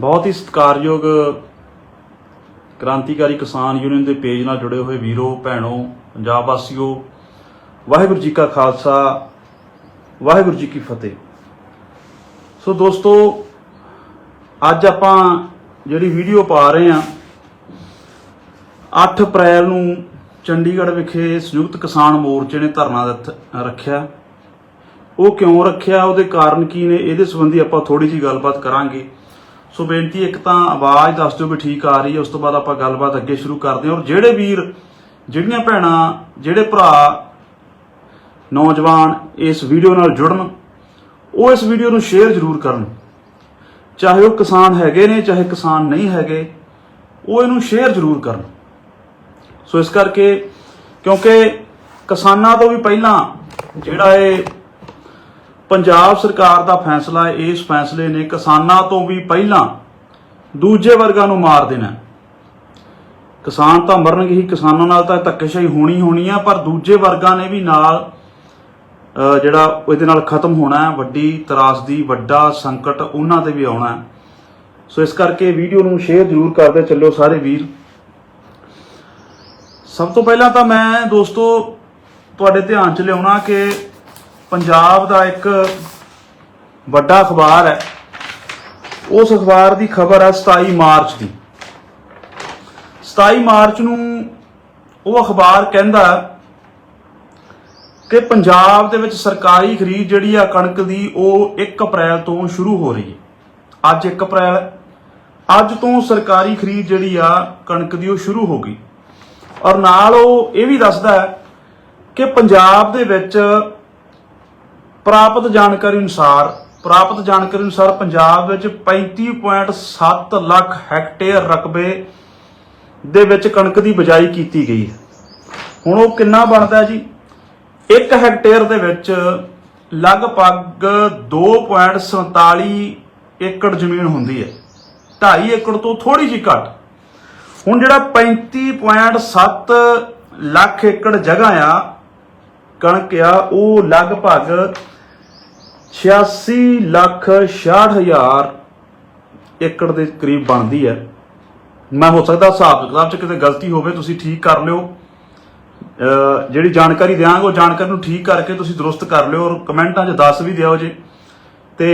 ਬਹੁਤ ਹੀ ਸਤਿਕਾਰਯੋਗ ਕ੍ਰਾਂਤੀਕਾਰੀ ਕਿਸਾਨ ਯੂਨੀਅਨ ਦੇ ਪੇਜ ਨਾਲ ਜੁੜੇ ਹੋਏ ਵੀਰੋ, ਭੈਣੋ, ਪੰਜਾਬ ਵਾਸੀਓ, ਵਾਹਿਗੁਰੂ ਜੀ ਕਾ ਖਾਲਸਾ, ਵਾਹਿਗੁਰੂ ਜੀ ਕੀ ਫਤਿਹ। ਸੋ ਦੋਸਤੋ, ਅੱਜ ਆਪਾਂ ਜਿਹੜੀ ਵੀਡੀਓ ਪਾ ਰਹੇ ਹਾਂ 8 ਅਪ੍ਰੈਲ ਨੂੰ ਚੰਡੀਗੜ੍ਹ ਵਿਖੇ ਸੰਯੁਕਤ ਕਿਸਾਨ ਮੋਰਚੇ ਨੇ ਧਰਨਾ ਦਿੱਤ- ਰੱਖਿਆ। ਉਹ ਕਿਉਂ ਰੱਖਿਆ? ਉਹਦੇ ਕਾਰਨ ਕੀ ਨੇ? ਇਹਦੇ ਸੰਬੰਧੀ ਆਪਾਂ ਥੋੜੀ ਜੀ ਗੱਲਬਾਤ ਕਰਾਂਗੇ। ਸੋ ਬੇਨਤੀ ਇੱਕ ਤਾਂ ਆਵਾਜ਼ ਦੱਸ ਦਿਓ ਵੀ ਠੀਕ ਆ ਰਹੀ ਹੈ, ਉਸ ਤੋਂ ਬਾਅਦ ਆਪਾਂ ਗੱਲਬਾਤ ਅੱਗੇ ਸ਼ੁਰੂ ਕਰਦੇ ਹਾਂ। ਔਰ ਜਿਹੜੇ ਵੀਰ, ਜਿਹੜੀਆਂ ਭੈਣਾਂ, ਜਿਹੜੇ ਭਰਾ, ਨੌਜਵਾਨ ਇਸ ਵੀਡੀਓ ਨਾਲ ਜੁੜਨ, ਉਹ ਇਸ ਵੀਡੀਓ ਨੂੰ ਸ਼ੇਅਰ ਜ਼ਰੂਰ ਕਰਨ। ਚਾਹੇ ਉਹ ਕਿਸਾਨ ਹੈਗੇ ਨੇ, ਚਾਹੇ ਕਿਸਾਨ ਨਹੀਂ ਹੈਗੇ, ਉਹ ਇਹਨੂੰ ਸ਼ੇਅਰ ਜ਼ਰੂਰ ਕਰਨ। ਸੋ ਇਸ ਕਰਕੇ, ਕਿਉਂਕਿ ਕਿਸਾਨਾਂ ਤੋਂ ਵੀ ਪਹਿਲਾਂ ਜਿਹੜਾ ਇਹ ਪੰਜਾਬ ਸਰਕਾਰ ਦਾ ਫੈਸਲਾ ਇਸ ਫੈਸਲੇ ਨੇ ਕਿਸਾਨਾਂ ਤੋਂ ਵੀ ਪਹਿਲਾਂ ਦੂਜੇ ਵਰਗਾਂ ਨੂੰ ਮਾਰ ਦੇਣਾ ਕਿਸਾਨ ਤਾਂ ਮਰਨਗੇ ਹੀ, ਕਿਸਾਨਾਂ ਨਾਲ ਤਾਂ ਧੱਕੇਸ਼ਾਹੀ ਹੋਣੀ ਹੋਣੀ ਆ, ਪਰ ਦੂਜੇ ਵਰਗਾਂ ਨੇ ਵੀ ਨਾਲ ਜਿਹੜਾ ਇਹਦੇ ਨਾਲ ਖਤਮ ਹੋਣਾ ਹੈ, ਵੱਡੀ ਤਰਾਸਦੀ, ਵੱਡਾ ਸੰਕਟ ਉਹਨਾਂ ਤੇ ਵੀ ਆਉਣਾ ਹੈ। ਸੋ ਇਸ ਕਰਕੇ ਵੀਡੀਓ ਨੂੰ ਸ਼ੇਅਰ ਜ਼ਰੂਰ ਕਰਦੇ ਚੱਲੋ ਸਾਰੇ ਵੀਰ। ਸਭ ਤੋਂ ਪਹਿਲਾਂ ਤਾਂ ਮੈਂ ਦੋਸਤੋ, ਤੁਹਾਡੇ ਧਿਆਨ 'ਚ ਲਿਆਉਣਾ ਕਿ ਪੰਜਾਬ ਦਾ ਇੱਕ ਵੱਡਾ ਅਖਬਾਰ ਹੈ। ਉਸ ਅਖਬਾਰ ਦੀ ਖਬਰ ਹੈ 27 ਮਾਰਚ ਦੀ। 27 ਮਾਰਚ ਨੂੰ ਉਹ ਅਖਬਾਰ ਕਹਿੰਦਾ ਕਿ ਪੰਜਾਬ ਦੇ ਵਿੱਚ ਸਰਕਾਰੀ ਖਰੀਦ ਜਿਹੜੀ ਆ ਕਣਕ ਦੀ, ਉਹ 1 ਅਪ੍ਰੈਲ ਤੋਂ ਸ਼ੁਰੂ ਹੋ ਰਹੀ ਹੈ। ਅੱਜ 1 ਅਪ੍ਰੈਲ ਅੱਜ ਤੋਂ ਸਰਕਾਰੀ ਖਰੀਦ ਜਿਹੜੀ ਆ ਕਣਕ ਦੀ, ਉਹ ਸ਼ੁਰੂ ਹੋ ਗਈ। ਔਰ ਨਾਲ ਉਹ ਇਹ ਵੀ ਦੱਸਦਾ ਹੈ ਕਿ ਪੰਜਾਬ ਦੇ ਵਿੱਚ ਪ੍ਰਾਪਤ ਜਾਣਕਾਰੀ ਅਨੁਸਾਰ, ਪ੍ਰਾਪਤ ਜਾਣਕਾਰੀ ਅਨੁਸਾਰ ਪੰਜਾਬ ਵਿੱਚ 35.7 ਲੱਖ ਹੈਕਟੇਅਰ ਰਕਬੇ ਦੇ ਵਿੱਚ ਕਣਕ ਦੀ ਬਿਜਾਈ ਕੀਤੀ ਗਈ ਹੈ। ਹੁਣ ਉਹ ਕਿੰਨਾ ਬਣਦਾ ਜੀ? 1 ਹੈਕਟੇਅਰ ਦੇ ਵਿੱਚ ਲਗਭਗ 2.47 ਏਕੜ ਜ਼ਮੀਨ ਹੁੰਦੀ ਹੈ। 2.5 ਏਕੜ ਤੋਂ ਥੋੜੀ ਜਿਹੀ ਘੱਟ। ਹੁਣ ਜਿਹੜਾ 35.7 ਲੱਖ ਏਕੜ ਜਗ੍ਹਾ ਆ, ਕਣਕ ਆ, ਉਹ ਲਗਭਗ 86 ਲੱਖ 66 ਹਜ਼ਾਰ ਏਕੜ ਦੇ ਕਰੀਬ ਬਣਦੀ ਹੈ। ਮੈਂ ਹੋ ਸਕਦਾ ਹਿਸਾਬ ਕਿਤਾਬ ਚ ਕਿਤੇ ਗਲਤੀ ਹੋਵੇ, ਤੁਸੀਂ ਠੀਕ ਕਰ ਲਿਓ। ਜਿਹੜੀ ਜਾਣਕਾਰੀ ਦਿਆਂਗੇ, ਉਹ ਜਾਣਕਾਰੀ ਨੂੰ ਠੀਕ ਕਰਕੇ ਤੁਸੀਂ ਦਰੁਸਤ ਕਰ ਲਿਓ ਔਰ ਕਮੈਂਟਾਂ 'ਚ ਦੱਸ ਵੀ ਦਿਓ ਜੇ। ਤੇ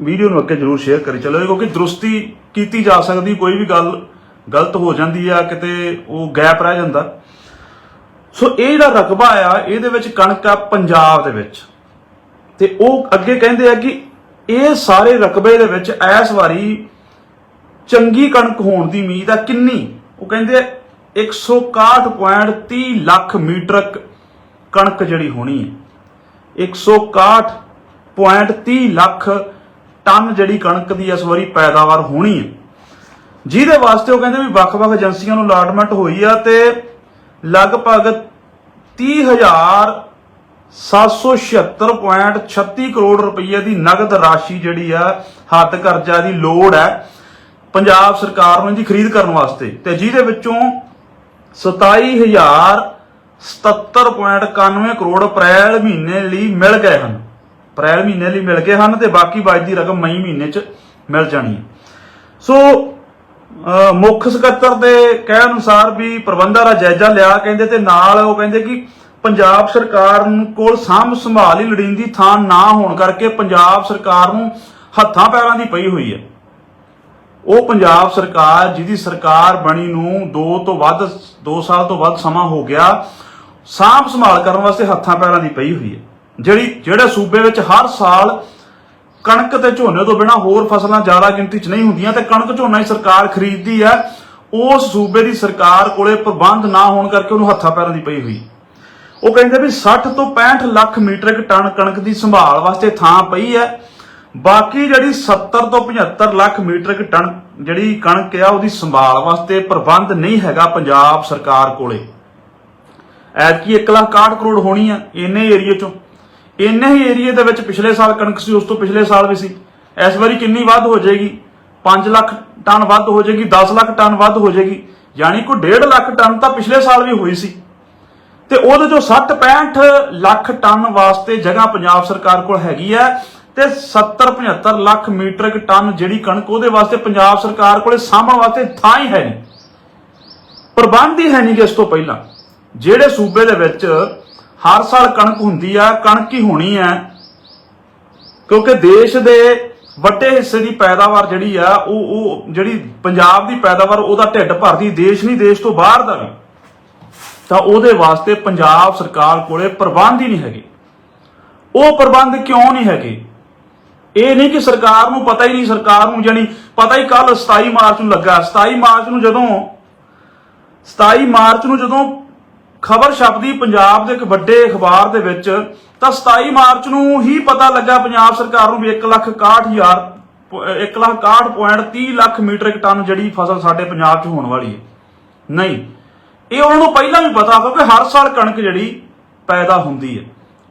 ਵੀਡੀਓ ਨੂੰ ਅੱਗੇ ਜਰੂਰ ਸ਼ੇਅਰ ਕਰੀ ਚੱਲੋ। ਕਿਉਂਕਿ ਦਰੁਸਤੀ ਕੀਤੀ ਜਾ ਸਕਦੀ, ਕੋਈ ਵੀ ਗੱਲ ਗਲਤ ਹੋ ਜਾਂਦੀ ਆ, ਕਿਤੇ ਉਹ ਗੈਪ ਰਹਿ ਜਾਂਦਾ। ਸੋ ਇਹ ਜਿਹੜਾ ਰਕਬਾ ਆ, ਇਹਦੇ ਵਿੱਚ ਕਣਕ ਆ ਪੰਜਾਬ ਦੇ ਵਿੱਚ। ਤੇ ਉਹ ਅੱਗੇ ਕਹਿੰਦੇ ਆ ਕਿ ਇਹ ਸਾਰੇ ਰਕਬੇ ਦੇ ਵਿੱਚ ਇਸ ਵਾਰੀ ਚੰਗੀ ਕਣਕ ਹੋਣ ਦੀ ਉਮੀਦ ਆ ਕਿੰਨੀ? ਉਹ ਕਹਿੰਦੇ 161.30 ਲੱਖ ਮੀਟਰ ਕਣਕ ਜਿਹੜੀ ਹੋਣੀ ਹੈ। 161.30 ਲੱਖ ਟਨ ਜਿਹੜੀ ਕਣਕ ਦੀ ਇਸ ਵਾਰੀ ਪੈਦਾਵਾਰ ਹੋਣੀ ਹੈ। ਜਿਹਦੇ ਵਾਸਤੇ ਉਹ ਕਹਿੰਦੇ ਵੀ ਵੱਖ-ਵੱਖ ਏਜੰਸੀਆਂ ਨੂੰ ਅਲਾਟਮੈਂਟ ਹੋਈ ਆ ਤੇ ਲਗਭਗ 30000 776.36 ਕਰੋੜ ਰੁਪਏ ਦੀ ਨਗਦ ਰਾਸ਼ੀ ਜਿਹੜੀ ਆ, ਹੱਥ ਕਰਜ਼ਾ ਦੀ ਲੋੜ ਹੈ ਪੰਜਾਬ ਸਰਕਾਰ ਨੂੰ ਇਹਦੀ ਖਰੀਦ ਕਰਨ ਵਾਸਤੇ। ਤੇ ਜਿਹਦੇ ਵਿੱਚੋਂ 27077.91 ਕਰੋੜ ਅਪ੍ਰੈਲ ਮਹੀਨੇ ਲਈ ਮਿਲ ਗਏ ਹਨ। ਅਪ੍ਰੈਲ ਮਹੀਨੇ ਲਈ ਮਿਲ ਗਏ ਹਨ ਤੇ ਬਾਕੀ ਬਚਦੀ ਰਕਮ ਮਈ ਮਹੀਨੇ 'ਚ ਮਿਲ ਜਾਣੀ ਹੈ। ਸੋ ਮੁੱਖ ਸਕੱਤਰ ਦੇ ਕਹਿਣ ਅਨੁਸਾਰ ਵੀ ਪ੍ਰਬੰਧਾਂ ਦਾ ਜਾਇਜ਼ਾ ਲਿਆ, ਕਹਿੰਦੇ ਤੇ ਨਾਲ ਉਹ ਕਹਿੰਦੇ ਕਿ ਪੰਜਾਬ ਸਰਕਾਰ ਕੋਲ ਸਾਂਭ ਸੰਭਾਲ ਹੀ ਲੜੀਂਦੀ ਥਾਂ ਨਾ ਹੋਣ ਕਰਕੇ ਪੰਜਾਬ ਸਰਕਾਰ ਨੂੰ ਹੱਥਾਂ ਪੈਰਾਂ ਦੀ ਪਈ ਹੋਈ ਹੈ। ਉਹ ਪੰਜਾਬ ਸਰਕਾਰ ਜਿਹਦੀ ਸਰਕਾਰ ਬਣੀ ਨੂੰ 2 ਤੋਂ ਵੱਧ 2 ਸਾਲ ਤੋਂ ਵੱਧ ਸਮਾਂ ਹੋ ਗਿਆ, ਸਾਂਭ ਸੰਭਾਲ ਕਰਨ ਵਾਸਤੇ ਹੱਥਾਂ ਪੈਰਾਂ ਦੀ ਪਈ ਹੋਈ ਹੈ। ਜਿਹੜੀ, ਜਿਹੜੇ ਸੂਬੇ ਵਿੱਚ ਹਰ ਸਾਲ ਕਣਕ ਤੇ ਝੋਨੇ ਤੋਂ ਬਿਨਾ ਹੋਰ ਫਸਲਾਂ ਜ਼ਿਆਦਾ ਗਿਣਤੀ 'ਚ ਨਹੀਂ ਹੁੰਦੀਆਂ ਤੇ ਕਣਕ ਝੋਨਾ ਹੀ ਸਰਕਾਰ ਖਰੀਦਦੀ ਹੈ, ਉਸ ਸੂਬੇ ਦੀ ਸਰਕਾਰ ਕੋਲੇ ਪ੍ਰਬੰਧ ਨਾ ਹੋਣ ਕਰਕੇ ਉਹਨੂੰ ਹੱਥਾਂ ਪੈਰਾਂ ਦੀ ਪਈ ਹੋਈ ਉਹ ਕਹਿੰਦੇ ਵੀ 60 ਤੋਂ 65 ਲੱਖ ਮੀਟਰਿਕ ਟਨ ਕਣਕ ਦੀ ਸੰਭਾਲ ਵਾਸਤੇ ਥਾਂ ਪਈ ਹੈ। ਬਾਕੀ ਜਿਹੜੀ 70 ਤੋਂ 75 ਲੱਖ ਮੀਟਰਿਕ ਟਨ ਜਿਹੜੀ ਕਣਕ ਆ, ਉਹਦੀ ਸੰਭਾਲ ਵਾਸਤੇ ਪ੍ਰਬੰਧ ਨਹੀਂ ਹੈਗਾ ਪੰਜਾਬ ਸਰਕਾਰ ਕੋਲੇ। ਐਤਕੀ 1 ਲੱਖ 61 ਕਰੋੜ ਹੋਣੀ ਆ ਇੰਨੇ ਏਰੀਏ ਚੋਂ। ਇੰਨੇ ਹੀ ਏਰੀਏ ਦੇ ਵਿੱਚ ਪਿਛਲੇ ਸਾਲ ਕਣਕ ਸੀ, ਉਸ ਤੋਂ ਪਿਛਲੇ ਸਾਲ ਵੀ ਸੀ। ਇਸ ਵਾਰੀ ਕਿੰਨੀ ਵੱਧ ਹੋ ਜਾਏਗੀ? 5 ਲੱਖ ਟਨ ਵੱਧ ਹੋ ਜਾਏਗੀ 10 ਲੱਖ ਟਨ ਵੱਧ ਹੋ ਜਾਏਗੀ। ਯਾਨੀ ਕੋਈ 1.5 ਲੱਖ ਟਨ ਤਾਂ ਪਿਛਲੇ ਸਾਲ ਵੀ ਹੋਈ ਸੀ। ਤੇ ਉਹਦੇ ਚੋਂ 60 65 ਲੱਖ ਟਨ ਵਾਸਤੇ ਜਗ੍ਹਾ ਪੰਜਾਬ ਸਰਕਾਰ ਕੋਲ ਹੈਗੀ ਹੈ ਤੇ ਤੇ 70 75 ਲੱਖ ਮੀਟਰਿਕ ਟਨ ਜਿਹੜੀ ਕਣਕ ਉਹਦੇ ਵਾਸਤੇ ਪੰਜਾਬ ਸਰਕਾਰ ਕੋਲੇ ਸਾਂਭਣ ਵਾਸਤੇ ਥਾਂ ਹੀ ਹੈ ਨਹੀਂ। ਪ੍ਰਬੰਧ ਹੀ ਹੈ ਨਹੀਂ ਕਿ ਇਸ ਤੋਂ ਪਹਿਲਾਂ। ਜਿਹੜੇ ਸੂਬੇ ਦੇ ਵਿੱਚ ਹਰ ਸਾਲ ਕਣਕ ਹੁੰਦੀ ਆ, ਕਣਕ ਹੀ ਹੋਣੀ ਆ, ਕਿਉਂਕਿ ਦੇਸ਼ ਦੇ ਵੱਡੇ ਹਿੱਸੇ ਦੀ ਪੈਦਾਵਾਰ ਜਿਹੜੀ ਆ, ਉਹ ਉਹ ਜਿਹੜੀ ਪੰਜਾਬ ਦੀ ਪੈਦਾਵਾਰ, ਉਹਦਾ ਢਿੱਡ ਭਰਦੀ, ਦੇਸ਼ ਨਹੀਂ, ਦੇਸ਼ ਤੋਂ ਬਾਹਰ ਦਾ ਵੀ। ਤਾਂ ਉਹਦੇ ਵਾਸਤੇ ਪੰਜਾਬ ਸਰਕਾਰ ਕੋਲੇ ਪ੍ਰਬੰਧ ਹੀ ਨਹੀਂ ਹੈਗੇ। ਉਹ ਪ੍ਰਬੰਧ ਕਿਉਂ ਨਹੀਂ ਹੈਗੇ? ਇਹ ਨਹੀਂ ਕਿ ਸਰਕਾਰ ਨੂੰ ਪਤਾ ਹੀ ਨਹੀਂ ਸਰਕਾਰ ਨੂੰ ਜਾਨੀ ਪਤਾ ਹੀ ਕੱਲ 27 ਮਾਰਚ ਨੂੰ ਲੱਗਾ। 27 ਮਾਰਚ ਨੂੰ ਜਦੋਂ 27 ਮਾਰਚ ਨੂੰ ਜਦੋਂ ਖਬਰ ਛਪਦੀ ਪੰਜਾਬ ਦੇ ਇੱਕ ਵੱਡੇ ਅਖਬਾਰ ਦੇ ਵਿੱਚ ਤਾਂ 27 ਮਾਰਚ ਨੂੰ ਹੀ ਪਤਾ ਲੱਗਾ ਪੰਜਾਬ ਸਰਕਾਰ ਨੂੰ ਵੀ 161000 1,61.30 ਲੱਖ ਮੀਟ੍ਰਿਕ ਟਨ ਜਿਹੜੀ ਫਸਲ ਸਾਡੇ ਪੰਜਾਬ 'ਚ ਹੋਣ ਵਾਲੀ ਹੈ। ਨਹੀਂ ਇਹ ਉਹਨਾਂ ਨੂੰ ਪਹਿਲਾਂ ਵੀ ਪਤਾ ਕਿਉਂਕਿ ਹਰ ਸਾਲ ਕਣਕ ਜਿਹੜੀ ਪੈਦਾ ਹੁੰਦੀ ਹੈ।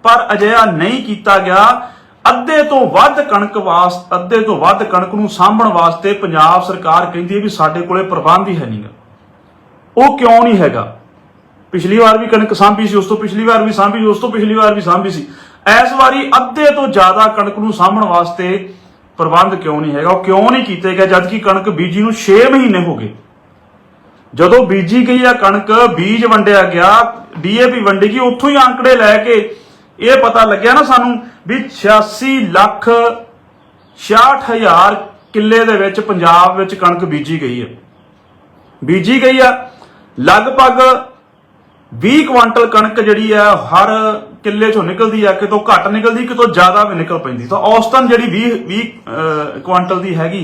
ਪਰ ਅਜਿਹਾ ਨਹੀਂ ਕੀਤਾ ਗਿਆ। ਅੱਧੇ ਤੋਂ ਵੱਧ ਕਣਕ ਵਾਸਤੇ, ਅੱਧੇ ਤੋਂ ਵੱਧ ਕਣਕ ਨੂੰ ਸਾਂਭਣ ਵਾਸਤੇ ਪੰਜਾਬ ਸਰਕਾਰ ਕਹਿੰਦੀ ਹੈ ਵੀ ਸਾਡੇ ਕੋਲੇ ਪ੍ਰਬੰਧ ਹੀ ਹੈ ਨਹੀਂਗਾ ਉਹ ਕਿਉਂ ਨਹੀਂ ਹੈਗਾ? ਪਿਛਲੀ ਵਾਰ ਵੀ ਕਣਕ ਸਾਂਭੀ ਸੀ, ਉਸ ਤੋਂ ਪਿਛਲੀ ਵਾਰ ਵੀ ਸਾਂਭੀ ਸੀ ਉਸ ਤੋਂ ਪਿਛਲੀ ਵਾਰ ਵੀ ਸਾਂਭੀ ਸੀ। ਇਸ ਵਾਰੀ ਅੱਧੇ ਤੋਂ ਜ਼ਿਆਦਾ ਕਣਕ ਨੂੰ ਸਾਂਭਣ ਵਾਸਤੇ ਪ੍ਰਬੰਧ ਕਿਉਂ ਨਹੀਂ ਹੈਗਾ? ਉਹ ਕਿਉਂ ਨਹੀਂ ਕੀਤੇ ਗਏ? ਜਦਕਿ ਕਣਕ ਬੀਜੀ ਨੂੰ 6 ਮਹੀਨੇ ਹੋ ਗਏ। ਜਦੋਂ ਬੀਜੀ ਗਈ ਆ ਕਣਕ ਬੀਜ ਵੰਡਿਆ ਗਿਆ ਡੀਏਪੀ ਵੰਡੀ ਗਈ ਉੱਥੋਂ ਹੀ ਅੰਕੜੇ ਲੈ ਕੇ ਇਹ ਪਤਾ ਲੱਗਿਆ ਨਾ ਸਾਨੂੰ ਵੀ 86 ਲੱਖ 66000 ਕਿੱਲੇ ਦੇ ਵਿੱਚ ਪੰਜਾਬ ਵਿੱਚ ਕਣਕ ਬੀਜੀ ਗਈ ਹੈ ਬੀਜੀ ਗਈ ਆ ਲਗਭਗ 20 ਕੁਆਂਟਲ ਕਣਕ ਜਿਹੜੀ ਆ ਹਰ ਕਿੱਲੇ ਚੋਂ ਨਿਕਲਦੀ ਆ ਕਿਤੋਂ ਘੱਟ ਨਿਕਲਦੀ ਕਿਤੋਂ ਜ਼ਿਆਦਾ ਵੀ ਨਿਕਲ ਪੈਂਦੀ। ਤਾਂ ਔਸਤਨ ਜਿਹੜੀ 20 20 ਅਹ, ਕੁਆਂਟਲ ਦੀ ਹੈਗੀ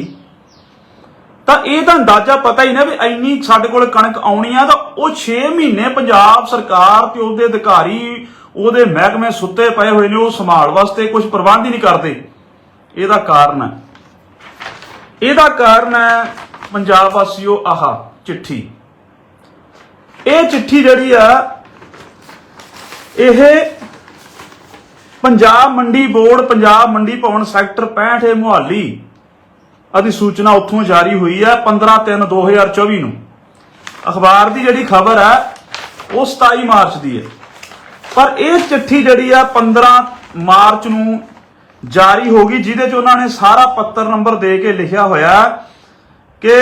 ਤਾਂ ਇਹ ਤਾਂ ਅੰਦਾਜ਼ਾ ਪਤਾ ਹੀ ਨਾ ਵੀ ਇੰਨੀ ਸਾਡੇ ਕੋਲ ਕਣਕ ਆਉਣੀ ਆ ਤਾਂ ਉਹ 6 ਮਹੀਨੇ ਪੰਜਾਬ ਸਰਕਾਰ ਤੇ ਉਹਦੇ ਅਧਿਕਾਰੀ, ਉਹਦੇ ਮਹਿਕਮੇ ਸੁੱਤੇ ਪਏ ਹੋਏ ਨੇ, ਉਹ ਸੰਭਾਲ ਵਾਸਤੇ ਕੁਝ ਪ੍ਰਬੰਧ ਹੀ ਨਹੀਂ ਕਰਦੇ। ਇਹਦਾ ਕਾਰਨ ਹੈ। ਇਹਦਾ ਕਾਰਨ ਹੈ ਪੰਜਾਬ ਵਾਸੀਓ, ਆਹਾ ਚਿੱਠੀ। ਇਹ ਚਿੱਠੀ ਜਿਹੜੀ ਆ, ਇਹ ਪੰਜਾਬ ਮੰਡੀ ਬੋਰਡ, ਪੰਜਾਬ ਮੰਡੀ ਭਵਨ ਸੈਕਟਰ 65 ਮੁਹਾਲੀ ਅਧਿਸੂਚਨਾ ਉੱਥੋਂ ਜਾਰੀ ਹੋਈ ਹੈ 15/3/2024 ਨੂੰ। ਅਖਬਾਰ ਦੀ ਜਿਹੜੀ ਖਬਰ ਹੈ, ਉਹ 27 ਮਾਰਚ ਦੀ ਹੈ। ਪਰ ਇਹ ਚਿੱਠੀ ਜਿਹੜੀ ਆ 15 ਮਾਰਚ ਨੂੰ ਜਾਰੀ ਹੋ ਗਈ, ਜਿਹਦੇ 'ਚ ਉਹਨਾਂ ਨੇ ਸਾਰਾ ਪੱਤਰ ਨੰਬਰ ਦੇ ਕੇ ਲਿਖਿਆ ਹੋਇਆ ਕਿ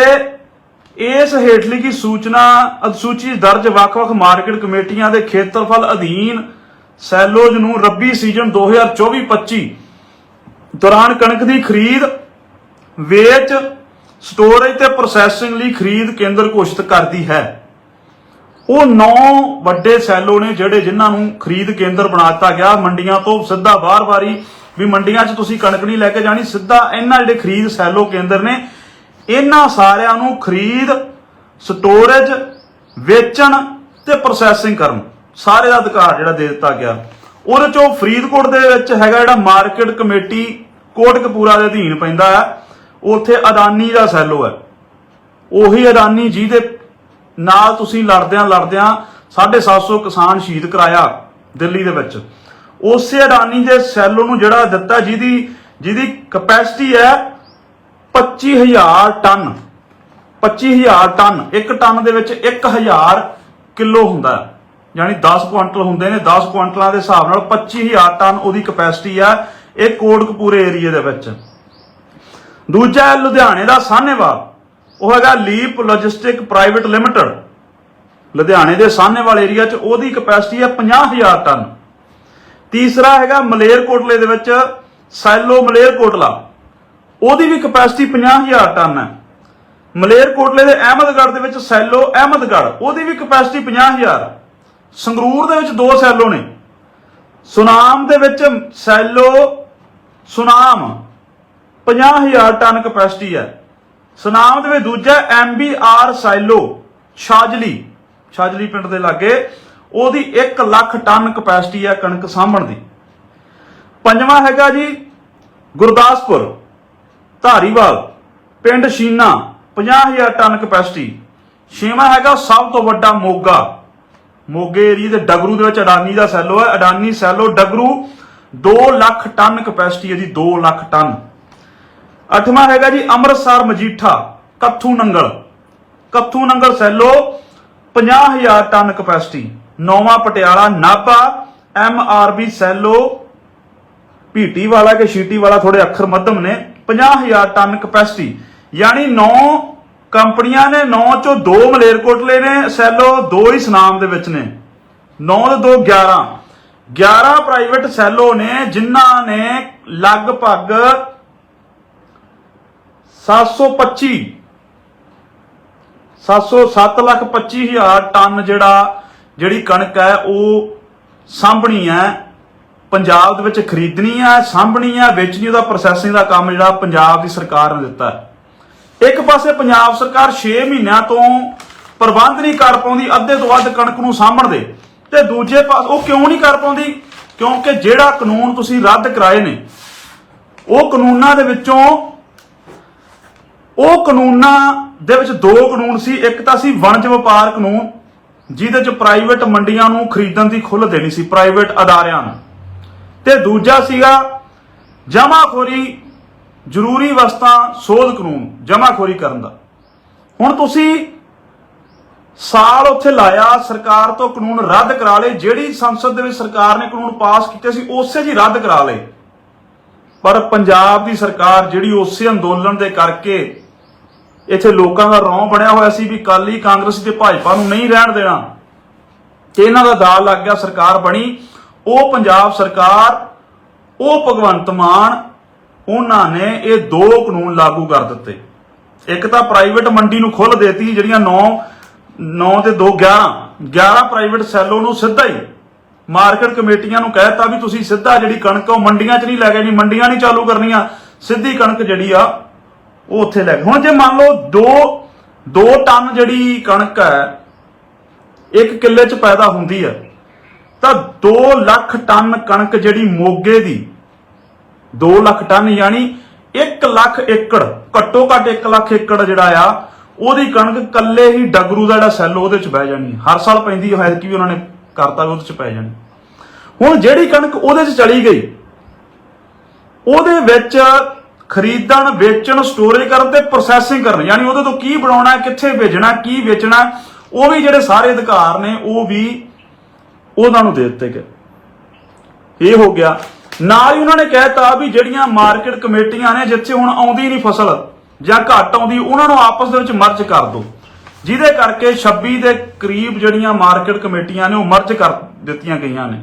ਇਸ ਹੇਠਲੀ ਕੀ ਸੂਚਨਾ, ਅਨੁਸੂਚੀ ਦਰਜ ਵੱਖ-ਵੱਖ ਮਾਰਕੀਟ ਕਮੇਟੀਆਂ ਦੇ ਖੇਤਰਫਲ ਅਧੀਨ ਸੈਲੋਜ ਨੂੰ ਰੱਬੀ ਸੀਜ਼ਨ 2024-25 ਦੌਰਾਨ ਕਣਕ ਦੀ ਖਰੀਦ ਵੇਚ ਸਟੋਰੇਜ ਤੇ ਪ੍ਰੋਸੈਸਿੰਗ ਲਈ ਖਰੀਦ ਕੇਂਦਰ ਘੋਸ਼ਿਤ ਕਰਦੀ ਹੈ। ਉਹ ਨੌ ਵੱਡੇ ਸੈਲੋ ਨੇ ਜਿਹੜੇ ਜਿਨ੍ਹਾਂ ਨੂੰ ਖਰੀਦ ਕੇਂਦਰ ਬਣਾ ਦਿੱਤਾ ਗਿਆ। ਮੰਡੀਆਂ ਤੋਂ ਸਿੱਧਾ ਬਾਹਰ-ਬਾਰੀ ਵੀ ਮੰਡੀਆਂ 'ਚ ਤੁਸੀਂ ਕਣਕ ਨਹੀਂ ਲੈ ਕੇ ਜਾਣੀ, ਸਿੱਧਾ ਇਹਨਾਂ ਜਿਹੜੇ ਖਰੀਦ ਸੈਲੋ ਕੇਂਦਰ ਨੇ, ਇਹਨਾਂ ਸਾਰਿਆਂ ਨੂੰ ਖਰੀਦ ਸਟੋਰੇਜ ਵੇਚਣ ਤੇ ਪ੍ਰੋਸੈਸਿੰਗ ਕਰਨ। ਸਾਰੇ ਦਾ ਅਧਿਕਾਰ ਜਿਹੜਾ ਦੇ ਦਿੱਤਾ ਗਿਆ। ਉਹਦੇ ਚੋਂ ਫਰੀਦਕੋਟ ਦੇ ਵਿੱਚ ਹੈਗਾ ਜਿਹੜਾ ਮਾਰਕੀਟ ਕਮੇਟੀ ਕੋਟਕਪੂਰਾ ਦੇ ਅਧੀਨ ਪੈਂਦਾ ਹੈ। ਉੱਥੇ ਅਦਾਨੀ ਦਾ ਸੈਲੋ ਹੈ। ਉਹੀ ਅਦਾਨੀ ਜਿਹਦੇ ਨਾਲ ਤੁਸੀਂ ਲੜਦਿਆਂ ਲੜਦਿਆਂ 750 ਕਿਸਾਨ ਸ਼ਹੀਦ ਕਰਾਇਆ ਦਿੱਲੀ ਦੇ ਵਿੱਚ। ਉਸੇ ਅਡਾਨੀ ਦੇ ਸੈਲੋ ਨੂੰ ਜਿਹੜਾ ਦਿੱਤਾ ਜਿਹਦੀ ਜਿਹਦੀ ਕਪੈਸਿਟੀ ਹੈ 25000 ਟਨ। 25000 ਟਨ। ਇੱਕ ਟਨ ਦੇ ਵਿੱਚ 1000 ਕਿਲੋ ਹੁੰਦਾ ਹੈ। ਯਾਨੀ 10 ਕੁਆਂਟਲ ਹੁੰਦੇ ਨੇ। 10 ਕੁਇੰਟਲਾਂ ਦੇ ਹਿਸਾਬ ਨਾਲ 25000 ਟਨ ਉਹਦੀ ਕਪੈਸਿਟੀ ਆ ਇਹ ਕੋਟਕਪੂਰੇ ਏਰੀਆ ਦੇ ਵਿੱਚ। ਦੂਜਾ ਹੈ ਲੁਧਿਆਣੇ ਦਾ ਸਾਹਨੇਵਾਲ। ਉਹ ਹੈਗਾ ਲੀਪ ਲੌਜਿਸਟਿਕ ਪ੍ਰਾਈਵੇਟ ਲਿਮਟਿਡ। ਲੁਧਿਆਣੇ ਦੇ ਸਾਹਨੇਵਾਲ ਏਰੀਆ 'ਚ ਉਹਦੀ ਕਪੈਸਿਟੀ ਹੈ 50000 ਟਨ। ਤੀਸਰਾ ਹੈਗਾ ਮਲੇਰਕੋਟਲੇ ਦੇ ਵਿੱਚ ਸੈਲੋ ਮਲੇਰਕੋਟਲਾ। ਉਹਦੀ ਵੀ ਕਪੈਸਿਟੀ 50000 ਟਨ ਹੈ। ਮਲੇਰਕੋਟਲੇ ਦੇ ਅਹਿਮਦਗੜ੍ਹ ਦੇ ਵਿੱਚ ਸੈਲੋ ਅਹਿਮਦਗੜ੍ਹ, ਉਹਦੀ ਵੀ ਕਪੈਸਿਟੀ 50000 ਸੰਗਰੂਰ ਦੇ ਵਿੱਚ ਦੋ ਸੈਲੋ ਨੇ। ਸੁਨਾਮ ਦੇ ਵਿੱਚ ਸੈਲੋ ਸੁਨਾਮ। 50000 ਟਨ ਕਪੈਸਿਟੀ ਹੈ। ਸੁਨਾਮ ਦੇ ਵਿੱਚ ਦੂਜਾ ਐਮਬੀਆਰ ਸੈਲੋ ਛਾਜਲੀ ਛਾਜਲੀ ਪਿੰਡ ਦੇ ਲਾਗੇ, ਉਹਦੀ 1 ਲੱਖ ਟਨ ਕਪੈਸਿਟੀ ਹੈ ਕਣਕ ਸਾਂਭਣ ਦੀ। ਪੰਜਵਾਂ ਹੈਗਾ ਜੀ ਗੁਰਦਾਸਪੁਰ, ਧਾਰੀਵਾਲ, ਪਿੰਡ ਸ਼ੀਨਾ 50000 ਟਨ ਕਪੈਸਿਟੀ ਛੇਵਾਂ ਹੈਗਾ ਸਭ ਤੋਂ ਵੱਡਾ ਮੋਗਾ। ਮੋਗੇ ਏਰੀਏ ਦੇ ਡਗਰੂ ਦੇ ਵਿੱਚ ਅਡਾਨੀ ਦਾ ਸੈਲੋ ਹੈ। Adani silo Dagru 2 lakh ton capacity ਹੈ ਜੀ 2 ਲੱਖ ਟਨ। ਅੱਠਵਾਂ ਹੈਗਾ ਜੀ Amritsar Majitha, Kathu Nangal. Kathu Nangal silo 50000 ton capacity ਨੌਵਾਂ Patiala, Nabha, M R B silo PT ਵਾਲਾ ਕਿ ਸ਼ੀਟੀ ਵਾਲਾ ਥੋੜੇ ਅੱਖਰ ਮੱਧਮ ਨੇ 50000 ਟਨ ਕਪੈਸਿਟੀ ਯਾਨੀ 9 ਕੰਪਨੀਆਂ ਨੇ 9 ਚੋਂ 2 ਮਲੇਰਕੋਟਲੇ ਨੇ ਸੈਲੋ 2 ਹੀ ਸੁਨਾਮ ਦੇ ਵਿੱਚ ਨੇ। 9 ਤੇ 2 11 11 ਪ੍ਰਾਈਵੇਟ ਸੈਲੋ ਨੇ, ਜਿਨ੍ਹਾਂ ਨੇ ਲਗਭਗ 725 707 ਲੱਖ 25 ਹਜ਼ਾਰ ਟਨ ਜਿਹੜਾ, ਜਿਹੜੀ ਕਣਕ ਹੈ, ਉਹ ਸਾਂਭਣੀ ਹੈ। ਪੰਜਾਬ ਦੇ ਵਿੱਚ ਖਰੀਦਣੀ ਹੈ, ਸਾਂਭਣੀ ਹੈ ਵੇਚਣੀ ਉਹਦਾ ਪ੍ਰੋਸੈਸਿੰਗ ਦਾ ਕੰਮ ਜਿਹੜਾ ਪੰਜਾਬ ਦੀ ਸਰਕਾਰ ਨੇ ਦਿੱਤਾ ਹੈ। ਇੱਕ ਪਾਸੇ ਪੰਜਾਬ ਸਰਕਾਰ 6 ਮਹੀਨਿਆਂ ਤੋਂ ਪ੍ਰਬੰਧ ਨਹੀਂ ਕਰ ਪਾਉਂਦੀ, ਅੱਧੇ ਤੋਂ ਵੱਧ ਕਣਕ ਨੂੰ ਸਾਂਭਣ ਦੇ। ਤੇ ਦੂਜੇ ਪਾਸੇ ਉਹ ਕਿਉਂ ਨਹੀਂ ਕਰ ਪਾਉਂਦੀ? ਕਿਉਂਕਿ ਜਿਹੜਾ ਕਾਨੂੰਨ ਤੁਸੀਂ ਰੱਦ ਕਰਾਏ ਨੇ, ਉਹ ਕਾਨੂੰਨਾਂ ਦੇ ਵਿੱਚੋਂ ਉਹ ਕਾਨੂੰਨਾਂ ਦੇ ਵਿੱਚ ਦੋ ਕਾਨੂੰਨ ਸੀ। ਇੱਕ ਤਾਂ ਸੀ ਵਣਜ ਵਪਾਰ ਕਾਨੂੰਨ, ਜਿਹਦੇ ਚ ਪ੍ਰਾਈਵੇਟ ਮੰਡੀਆਂ ਨੂੰ ਖਰੀਦਣ ਦੀ ਖੁੱਲ੍ਹ ਦੇਣੀ ਸੀ ਪ੍ਰਾਈਵੇਟ ਅਦਾਰਿਆਂ ਨੂੰ। ਤੇ ਦੂਜਾ ਸੀਗਾ ਜਮਾਖੋਰੀ ਜ਼ਰੂਰੀ ਵਸਤਾਂ ਸੋਧ ਕਾਨੂੰਨ, ਜਮਾਖੋਰੀ ਕਰਨ ਦਾ। ਹੁਣ ਤੁਸੀਂ ਸਾਲ ਉੱਥੇ ਲਾਇਆ, ਸਰਕਾਰ ਤੋਂ ਕਾਨੂੰਨ ਰੱਦ ਕਰਾ ਲਏ, ਜਿਹੜੀ ਸੰਸਦ ਦੇ ਵਿੱਚ ਸਰਕਾਰ ਨੇ ਕਾਨੂੰਨ ਪਾਸ ਕੀਤੇ ਸੀ, ਉਸੇ ਜੀ ਰੱਦ ਕਰਾ ਲਏ। ਪਰ ਪੰਜਾਬ ਦੀ ਸਰਕਾਰ ਜਿਹੜੀ ਉਸੇ ਅੰਦੋਲਨ ਦੇ ਕਰਕੇ ਇੱਥੇ ਲੋਕਾਂ ਦਾ ਰੌਂ ਬਣਿਆ ਹੋਇਆ ਸੀ ਵੀ ਕਾਲੀ ਕਾਂਗਰਸ ਤੇ ਭਾਜਪਾ ਨੂੰ ਨਹੀਂ ਰਹਿਣ ਦੇਣਾ। ਤੇ ਇਹਨਾਂ ਦਾ ਦਾਲ ਲੱਗ ਗਿਆ, ਸਰਕਾਰ ਬਣੀ। ਉਹ ਪੰਜਾਬ ਸਰਕਾਰ, ਉਹ ਭਗਵੰਤ ਮਾਨ, ਉਹਨਾਂ ਨੇ ਇਹ ਦੋ ਕਾਨੂੰਨ ਲਾਗੂ ਕਰ ਦਿੱਤੇ। ਇੱਕ ਤਾਂ ਪ੍ਰਾਈਵੇਟ ਮੰਡੀ ਨੂੰ ਖੁੱਲ੍ਹ ਦੇਤੀ, ਜਿਹੜੀਆਂ 9 9 ਤੇ 2 11 11 ਪ੍ਰਾਈਵੇਟ ਸੈਲੋ ਨੂੰ ਸਿੱਧਾ ਹੀ ਮਾਰਕੀਟ ਕਮੇਟੀਆਂ ਨੂੰ ਕਹਿਤਾ ਵੀ ਤੁਸੀਂ ਸਿੱਧਾ ਜਿਹੜੀ ਕਣਕ ਆ ਉਹ ਮੰਡੀਆਂ 'ਚ ਨਹੀਂ ਲੈ ਕੇ ਜੀ ਮੰਡੀਆਂ ਨਹੀਂ ਚਾਲੂ ਕਰਨੀਆਂ। ਸਿੱਧੀ ਕਣਕ ਜਿਹੜੀ ਆ ਉਹ ਉੱਥੇ ਲੈ ਕੇ ਹੁਣ ਜੇ ਮੰਨ ਲਓ 2 2 ਟਨ ਜਿਹੜੀ ਕਣਕ ਹੈ, ਇੱਕ ਕਿੱਲੇ 'ਚ ਪੈਦਾ ਹੁੰਦੀ ਹੈ, ਤਾਂ 2 ਲੱਖ ਟਨ ਕਣਕ ਜਿਹੜੀ ਮੋਗੇ ਦੀ 2 ਲੱਖ ਟਨ ਯਾਨੀ 1 ਲੱਖ ਏਕੜ, ਘੱਟੋ ਘੱਟ 1 ਲੱਖ ਏਕੜ ਜਿਹੜਾ ਆ, ਉਹਦੀ ਕਣਕ ਕੱਲੇ ਹੀ ਡਗਰੂ ਦਾ ਜਿਹੜਾ ਸੈੱਲ ਉਹਦੇ 'ਚ ਬਹਿ ਜਾਣੀ ਹਰ ਸਾਲ ਪੈਂਦੀ ਹੈ ਕਿ ਵੀ ਉਹਨਾਂ ਨੇ ਕਰਤਾ ਵੀ ਉਹਦੇ 'ਚ ਪੈ ਜਾਣੀ। ਹੁਣ ਜਿਹੜੀ ਕਣਕ ਉਹਦੇ 'ਚ ਚਲੀ ਗਈ, ਉਹਦੇ ਵਿੱਚ ਖਰੀਦਣ, ਵੇਚਣ ਸਟੋਰੇਜ ਕਰਨ ਤੇ ਪ੍ਰੋਸੈਸਿੰਗ ਕਰਨ। ਯਾਨੀ ਉਹਦੇ ਤੋਂ ਕੀ ਬਣਾਉਣਾ ਕਿੱਥੇ ਭੇਜਣਾ ਕੀ ਵੇਚਣਾ ਉਹ ਵੀ ਜਿਹੜੇ ਸਾਰੇ ਅਧਿਕਾਰ ਨੇ, ਉਹ ਵੀ ਉਹਨਾਂ ਨੂੰ ਦੇ ਦਿੱਤੇ ਗਏ। ਇਹ ਹੋ ਗਿਆ। ਨਾਲ ਹੀ ਉਹਨਾਂ ਨੇ ਕਹਿਤਾ ਵੀ ਜਿਹੜੀਆਂ ਮਾਰਕੀਟ ਕਮੇਟੀਆਂ ਨੇ, ਜਿੱਥੇ ਹੁਣ ਆਉਂਦੀ ਨਹੀਂ ਫਸਲ ਜਾਂ ਘੱਟ ਆਉਂਦੀ, ਉਹਨਾਂ ਨੂੰ ਆਪਸ ਦੇ ਵਿੱਚ ਮਰਜ ਕਰ ਦਿਓ ਜਿਹਦੇ ਕਰਕੇ 26 ਦੇ ਕਰੀਬ ਜਿਹੜੀਆਂ ਮਾਰਕੀਟ ਕਮੇਟੀਆਂ ਨੇ, ਉਹ ਮਰਜ ਕਰ ਦਿੱਤੀਆਂ ਗਈਆਂ ਨੇ।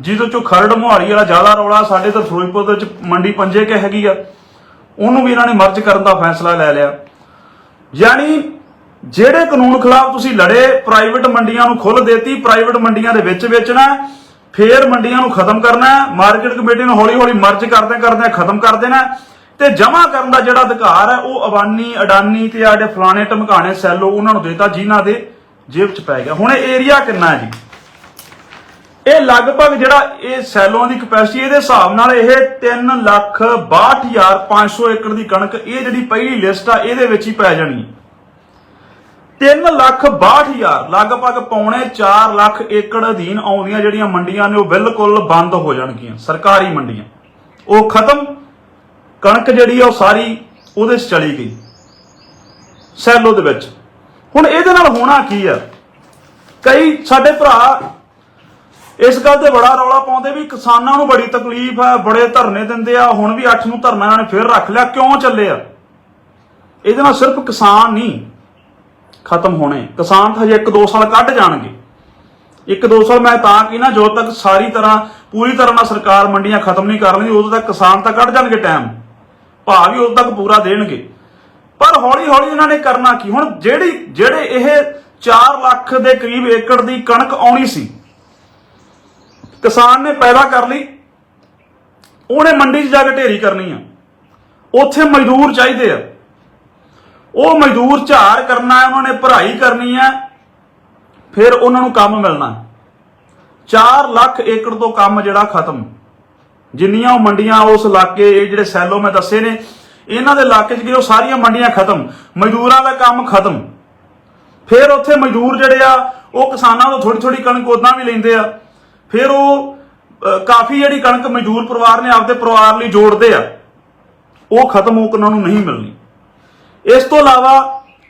ਜਿਹਦੇ ਚੋਂ ਖਰੜ ਮੁਹਾਲੀ ਵਾਲਾ ਜ਼ਿਆਦਾ ਰੌਲਾ ਸਾਡੇ ਤਾਂ ਫਿਰੋਜ਼ਪੁਰ ਦੇ ਵਿੱਚ ਮੰਡੀ ਪੰਜੇ ਕੇ ਹੈਗੀ ਆ। ਉਹਨੂੰ ਵੀ ਇਹਨਾਂ ਨੇ ਮਰਜ ਕਰਨ ਦਾ ਫੈਸਲਾ ਲੈ ਲਿਆ। ਯਾਨੀ ਜਿਹੜੇ ਕਾਨੂੰਨ ਖਿਲਾਫ ਤੁਸੀਂ ਲੜੇ ਪ੍ਰਾਈਵੇਟ ਮੰਡੀਆਂ ਨੂੰ ਖੁੱਲ੍ਹ ਦੇਤੀ ਪ੍ਰਾਈਵੇਟ ਮੰਡੀਆਂ ਦੇ ਵਿੱਚ ਵੇਚਣਾ ਫੇਰ ਮੰਡੀਆਂ ਨੂੰ ਖਤਮ ਕਰਨਾ ਮਾਰਕੀਟ ਕਮੇਟੀ ਨੂੰ ਹੌਲੀ ਹੌਲੀ ਮਰਜ ਕਰਦੇ ਕਰਦੇ ਖਤਮ ਕਰ ਦੇਣਾ ਹੈ, ਤੇ ਜਮ੍ਹਾਂ ਕਰਨ ਦਾ ਜਿਹੜਾ ਅਧਿਕਾਰ ਹੈ ਉਹ ਅਬਾਨੀ ਅਡਾਨੀ ਤੇ ਆੜੇ ਫਲਾਣੇ ਟਮਕਾਣੇ ਸੈਲੋ ਉਹਨਾਂ ਨੂੰ ਦੇਤਾ ਜਿਨ੍ਹਾਂ ਦੇ ਜੇਬ 'ਚ ਪੈ ਗਿਆ। ਹੁਣ ਏਰੀਆ ਕਿੰਨਾ ਹੈ ਜੀ? ਇਹ ਲਗਭਗ ਜਿਹੜਾ ਇਹ ਸੈਲੋਂ ਦੀ ਕਪੈਸਿਟੀ ਇਹਦੇ ਹਿਸਾਬ ਨਾਲ ਇਹ 3 ਲੱਖ 62500 ਏਕੜ ਦੀ ਕਣਕ ਇਹ ਜਿਹੜੀ ਪਹਿਲੀ ਲਿਸਟ ਆ, ਇਹਦੇ ਵਿੱਚ ਹੀ ਪੈ ਜਾਣੀ ਹੈ। 3 ਲੱਖ 62000 ਲਗਭਗ ਪੌਣੇ 4 ਲੱਖ ਏਕੜ ਅਧੀਨ ਆਉਂਦੀਆਂ ਜਿਹੜੀਆਂ ਮੰਡੀਆਂ ਨੇ, ਉਹ ਬਿਲਕੁਲ ਬੰਦ ਹੋ ਜਾਣਗੀਆਂ, ਸਰਕਾਰੀ ਮੰਡੀਆਂ। ਉਹ ਖਤਮ, ਕਣਕ ਜਿਹੜੀ ਆ, ਉਹ ਸਾਰੀ ਉਹਦੇ 'ਚ ਚਲੀ ਗਈ, ਸੈਲੋ ਦੇ ਵਿੱਚ। ਹੁਣ ਇਹਦੇ ਨਾਲ ਹੋਣਾ ਕੀ ਆ? ਕਈ ਸਾਡੇ ਭਰਾ ਇਸ ਗੱਲ ਤੇ ਬੜਾ ਰੌਲਾ ਪਾਉਂਦੇ ਵੀ ਕਿਸਾਨਾਂ ਨੂੰ ਬੜੀ ਤਕਲੀਫ ਹੈ ਬੜੇ ਧਰਨੇ ਦਿੰਦੇ ਆ, ਹੁਣ ਵੀ 8 ਨੂੰ ਧਰਨਾ ਇਹਨਾਂ ਨੇ ਫੇਰ ਰੱਖ ਲਿਆ, ਕਿਉਂ ਚੱਲੇ ਆ? ਇਹਦੇ ਨਾਲ ਸਿਰਫ ਕਿਸਾਨ ਨਹੀਂ, ਖਤਮ ਹੋਣੇ। ਕਿਸਾਨ ਤਾਂ ਹਜੇ 1-2 ਸਾਲ ਕੱਢ ਜਾਣਗੇ। 1-2 ਸਾਲ ਮੈਂ ਤਾਂ ਕਿ ਨਾ ਜਦੋਂ ਤੱਕ ਸਾਰੀ ਤਰ੍ਹਾਂ ਪੂਰੀ ਤਰ੍ਹਾਂ ਨਾਲ ਸਰਕਾਰ ਮੰਡੀਆਂ ਖਤਮ ਨਹੀਂ ਕਰ ਲੈਂਦੀ, ਉਦੋਂ ਤੱਕ ਕਿਸਾਨ ਤਾਂ ਕੱਢ ਜਾਣਗੇ ਟਾਈਮ। ਭਾਅ ਵੀ ਉਦੋਂ ਤੱਕ ਪੂਰਾ ਦੇਣਗੇ। ਪਰ ਹੌਲੀ ਹੌਲੀ ਇਹਨਾਂ ਨੇ ਕਰਨਾ ਕੀ? ਹੁਣ ਜਿਹੜੀ, ਜਿਹੜੇ ਇਹ 4 ਲੱਖ ਦੇ ਕਰੀਬ ਏਕੜ ਦੀ ਕਣਕ ਆਉਣੀ ਸੀ ਕਿਸਾਨ ਨੇ ਪੈਦਾ ਕਰ ਲਈ, ਉਹਨੇ ਮੰਡੀ 'ਚ ਜਾ ਕੇ ਢੇਰੀ ਕਰਨੀ ਆ। ਉੱਥੇ ਮਜ਼ਦੂਰ ਚਾਹੀਦੇ ਆ। ਉਹ ਮਜ਼ਦੂਰ ਝਾੜ ਕਰਨਾ ਹੈ, ਉਹਨਾਂ ਨੇ ਭਰਾਈ ਕਰਨੀ ਹੈ, ਫਿਰ ਉਹਨਾਂ ਨੂੰ ਕੰਮ ਮਿਲਣਾ ਹੈ। 4 ਲੱਖ ਏਕੜ ਤੋਂ ਕੰਮ ਜਿਹੜਾ ਖਤਮ। ਜਿੰਨੀਆਂ ਉਹ ਮੰਡੀਆਂ ਉਸ ਇਲਾਕੇ, ਇਹ ਜਿਹੜੇ ਸੈਲੋ ਮੈਂ ਦੱਸੇ ਨੇ, ਇਹਨਾਂ ਦੇ ਇਲਾਕੇ 'ਚ ਕਿ ਉਹ ਸਾਰੀਆਂ ਮੰਡੀਆਂ ਖਤਮ, ਮਜ਼ਦੂਰਾਂ ਦਾ ਕੰਮ ਖਤਮ। ਫਿਰ ਉੱਥੇ ਮਜ਼ਦੂਰ ਜਿਹੜੇ ਆ, ਉਹ ਕਿਸਾਨਾਂ ਤੋਂ ਥੋੜੀ ਥੋੜੀ ਕਣਕ ਉਦਾਂ ਵੀ ਲੈਂਦੇ ਆ। ਫਿਰ ਉਹ ਕਾਫੀ ਜਿਹੜੀ ਕਣਕ ਮਜ਼ਦੂਰ ਪਰਿਵਾਰ ਨੇ ਆਪਦੇ ਪਰਿਵਾਰ ਲਈ ਜੋੜਦੇ ਆ, ਉਹ ਖਤਮ ਹੋ ਕੇ ਉਹਨਾਂ ਨੂੰ ਨਹੀਂ ਮਿਲਣੀ। ਇਸ ਤੋਂ ਇਲਾਵਾ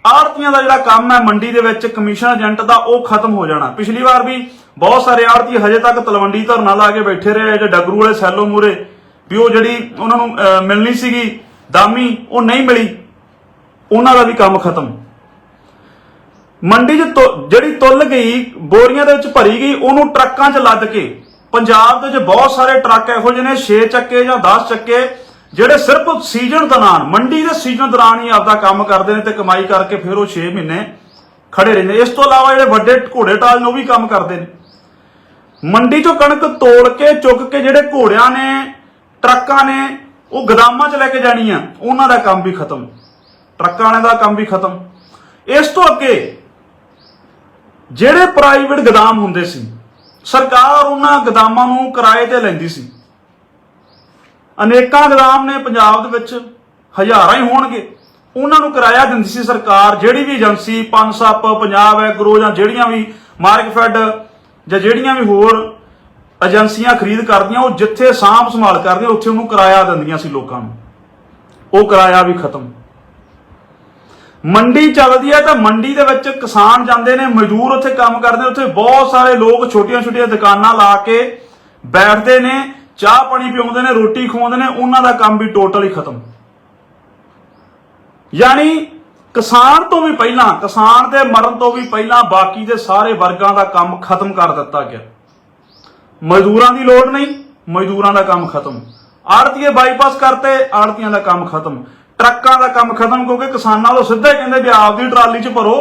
ਆੜਤੀਆਂ ਦਾ ਜਿਹੜਾ ਕੰਮ ਹੈ, ਮੰਡੀ ਦੇ ਵਿੱਚ ਕਮਿਸ਼ਨ ਏਜੰਟ ਦਾ, ਉਹ ਖਤਮ ਹੋ ਜਾਣਾ। ਪਿਛਲੀ ਵਾਰ ਵੀ ਬਹੁਤ ਸਾਰੇ ਆੜਤੀ ਹਜੇ ਤੱਕ ਤਲਵੰਡੀ ਧਰਨਾ ਲਾ ਕੇ ਬੈਠੇ ਰਹੇ ਜੇ ਡਗਰੂ ਵਾਲੇ ਸੈਲੋ ਮੂਰੇ ਵੀ ਉਹ ਜਿਹੜੀ ਉਹਨਾਂ ਨੂੰ ਮਿਲਣੀ ਸੀਗੀ, ਦਾਮੀ, ਉਹ ਨਹੀਂ ਮਿਲੀ। ਉਹਨਾਂ ਦਾ ਵੀ ਕੰਮ ਖਤਮ। ਮੰਡੀ 'ਚ ਤੁ- ਜਿਹੜੀ ਤੁੱਲ ਗਈ, ਬੋਰੀਆਂ ਦੇ ਵਿੱਚ ਭਰੀ ਗਈ, ਉਹਨੂੰ ਟਰੱਕਾਂ 'ਚ ਲੱਦ ਕੇ, ਪੰਜਾਬ ਦੇ ਵਿੱਚ ਬਹੁਤ ਸਾਰੇ ਟਰੱਕ ਇਹੋ ਜਿਹੇ ਨੇ 6 ਚੱਕੇ ਜਾਂ 10 ਚੱਕੇ, ਜਿਹੜੇ ਸਿਰਫ ਸੀਜ਼ਨ ਦੌਰਾਨ, ਮੰਡੀ ਦੇ ਸੀਜ਼ਨ ਦੌਰਾਨ ਹੀ ਆਪਦਾ ਕੰਮ ਕਰਦੇ ਨੇ ਤੇ ਕਮਾਈ ਕਰਕੇ ਫਿਰ ਉਹ 6 ਮਹੀਨੇ ਖੜੇ ਰਹਿੰਦੇ ਇਸ ਤੋਂ ਇਲਾਵਾ ਜਿਹੜੇ ਵੱਡੇ ਘੋੜੇ ਟਾਲ ਨੇ, ਉਹ ਵੀ ਕੰਮ ਕਰਦੇ ਨੇ। ਮੰਡੀ 'ਚੋਂ ਕਣਕ ਤੋੜ ਕੇ, ਚੁੱਕ ਕੇ ਜਿਹੜੇ ਘੋੜਿਆਂ ਨੇ, ਟਰੱਕਾਂ ਨੇ, ਉਹ ਗਦਾਮਾਂ 'ਚ ਲੈ ਕੇ ਜਾਣੀ ਆ ਉਹਨਾਂ ਦਾ ਕੰਮ ਵੀ ਖਤਮ। ਟਰੱਕਾਂ ਵਾਲਿਆਂ ਦਾ ਕੰਮ ਵੀ ਖਤਮ। ਇਸ ਤੋਂ ਅੱਗੇ ਜਿਹੜੇ ਪ੍ਰਾਈਵੇਟ ਗਦਾਮ ਹੁੰਦੇ ਸੀ, ਸਰਕਾਰ ਉਹਨਾਂ ਗਦਾਮਾਂ ਨੂੰ ਕਿਰਾਏ ਤੇ ਲੈਂਦੀ ਸੀ। ਅਨੇਕਾਂ ਗਦਾਮ ਨੇ ਪੰਜਾਬ ਦੇ ਵਿੱਚ ਹਜ਼ਾਰਾਂ ਹੀ ਹੋਣਗੇ। ਉਹਨਾਂ ਨੂੰ ਕਿਰਾਇਆ ਦਿੰਦੀ ਸੀ ਸਰਕਾਰ, ਜਿਹੜੀ ਵੀ ਏਜੰਸੀ ਪਨਸਪ ਪੰਜਾਬ ਐਗਰੋ ਜਾਂ ਜਿਹੜੀਆਂ ਵੀ ਮਾਰਕਫੈਡ ਜਾਂ ਜਿਹੜੀਆਂ ਵੀ ਹੋਰ ਏਜੰਸੀਆਂ ਖਰੀਦ ਕਰਦੀਆਂ, ਉਹ ਜਿੱਥੇ ਸਾਂਭ ਸੰਭਾਲ ਕਰਦੀਆਂ, ਉੱਥੇ ਉਹਨੂੰ ਕਿਰਾਇਆ ਦਿੰਦੀਆਂ ਸੀ ਲੋਕਾਂ ਨੂੰ। ਉਹ ਕਿਰਾਇਆ ਵੀ ਖਤਮ। ਮੰਡੀ ਚੱਲਦੀ ਹੈ ਤਾਂ ਮੰਡੀ ਦੇ ਵਿੱਚ ਕਿਸਾਨ ਜਾਂਦੇ ਨੇ, ਮਜ਼ਦੂਰ ਉੱਥੇ ਕੰਮ ਕਰਦੇ ਉੱਥੇ ਬਹੁਤ ਸਾਰੇ ਲੋਕ ਛੋਟੀਆਂ-ਛੋਟੀਆਂ ਦੁਕਾਨਾਂ ਲਾ ਕੇ ਬੈਠਦੇ ਨੇ, ਚਾਹ ਪਾਣੀ ਪਿਉਂਦੇ ਨੇ, ਰੋਟੀ ਖਵਾਉਂਦੇ ਨੇ, ਉਹਨਾਂ ਦਾ ਕੰਮ ਵੀ ਟੋਟਲੀ ਖਤਮ। ਯਾਨੀ ਕਿਸਾਨ ਤੋਂ ਵੀ ਪਹਿਲਾਂ, ਕਿਸਾਨ ਦੇ ਮਰਨ ਤੋਂ ਵੀ ਪਹਿਲਾਂ ਬਾਕੀ ਦੇ ਸਾਰੇ ਵਰਗਾਂ ਦਾ ਕੰਮ ਖਤਮ ਕਰ ਦਿੱਤਾ ਗਿਆ। ਮਜ਼ਦੂਰਾਂ ਦੀ ਲੋੜ ਨਹੀਂ, ਮਜ਼ਦੂਰਾਂ ਦਾ ਕੰਮ ਖਤਮ। ਆੜਤੀਏ ਬਾਈਪਾਸ ਕਰਤੇ, ਆੜਤੀਆਂ ਦਾ ਕੰਮ ਖਤਮ। ਟਰੱਕਾਂ ਦਾ ਕੰਮ ਖਤਮ ਕਿਉਂਕਿ ਕਿਸਾਨਾਂ ਤੋਂ ਸਿੱਧਾ ਕਹਿੰਦੇ ਵੀ ਆਪਦੀ ਟਰਾਲੀ 'ਚ ਭਰੋ,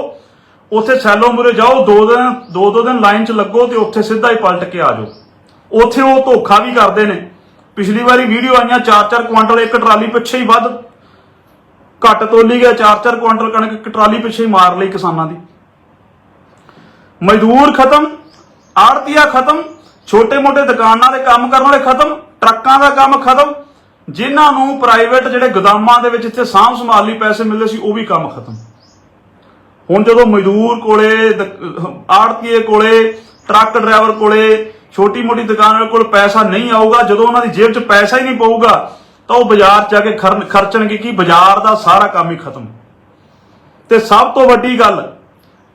ਉੱਥੇ ਸੈਲੋ ਮੁਰੇ ਜਾਓ, ਦੋ ਦਿਨ, ਦੋ ਦੋ ਦਿਨ ਲਾਈਨ 'ਚ ਲੱਗੋ ਤੇ ਉੱਥੇ ਸਿੱਧਾ ਹੀ ਪਲਟ ਕੇ ਆ ਜਾਓ। ਉੱਥੇ ਉਹ ਧੋਖਾ ਵੀ ਕਰਦੇ ਨੇ। ਪਿਛਲੀ ਵਾਰੀ ਵੀਡੀਓ ਆਈਆਂ 4-4 ਕੁਆਂਟਲ ਇੱਕ ਟਰਾਲੀ ਪਿੱਛੇ ਹੀ ਵੱਧ, ਘੱਟ ਤੋਲੀ ਗਿਆ 4-4 ਕੁਆਂਟਲ ਕਣਕ ਇੱਕ ਟਰਾਲੀ ਪਿੱਛੇ ਹੀ ਮਾਰ ਲਈ ਕਿਸਾਨਾਂ ਦੀ। ਮਜ਼ਦੂਰ ਖਤਮ, ਆੜਤੀਆ ਖਤਮ, ਛੋਟੇ-ਮੋਟੇ ਦੁਕਾਨਾਂ ਦੇ ਕੰਮ ਕਰਨ ਵਾਲੇ ਖਤਮ, ਟਰੱਕਾਂ ਦਾ ਕੰਮ ਖਤਮ ਜਿਨ੍ਹਾਂ ਨੂੰ ਪ੍ਰਾਈਵੇਟ ਜਿਹੜੇ ਗੋਦਾਮਾਂ ਦੇ ਵਿੱਚ ਇੱਥੇ ਸਾਂਭ ਸੰਭਾਲ ਲਈ ਪੈਸੇ ਮਿਲਦੇ ਸੀ, ਉਹ ਵੀ ਕੰਮ ਖਤਮ। ਹੁਣ ਜਦੋਂ ਮਜ਼ਦੂਰ ਕੋਲੇ ਆੜਤੀਏ ਕੋਲੇ, ਟਰੱਕ ਡਰਾਈਵਰ ਕੋਲੇ, ਛੋਟੀ-ਮੋਟੀ ਦੁਕਾਨ ਵਾਲੇ ਕੋਲ ਪੈਸਾ ਨਹੀਂ ਆਊਗਾ, ਜਦੋਂ ਉਹਨਾਂ ਦੀ ਜੇਬ 'ਚ ਪੈਸਾ ਹੀ ਨਹੀਂ ਪਊਗਾ, ਤਾਂ ਉਹ ਬਾਜ਼ਾਰ 'ਚ ਜਾ ਕੇ ਖਰਨ- ਖਰਚਣਗੇ ਕਿ ਬਾਜ਼ਾਰ ਦਾ ਸਾਰਾ ਕੰਮ ਹੀ ਖਤਮ। ਤੇ ਸਭ ਤੋਂ ਵੱਡੀ ਗੱਲ,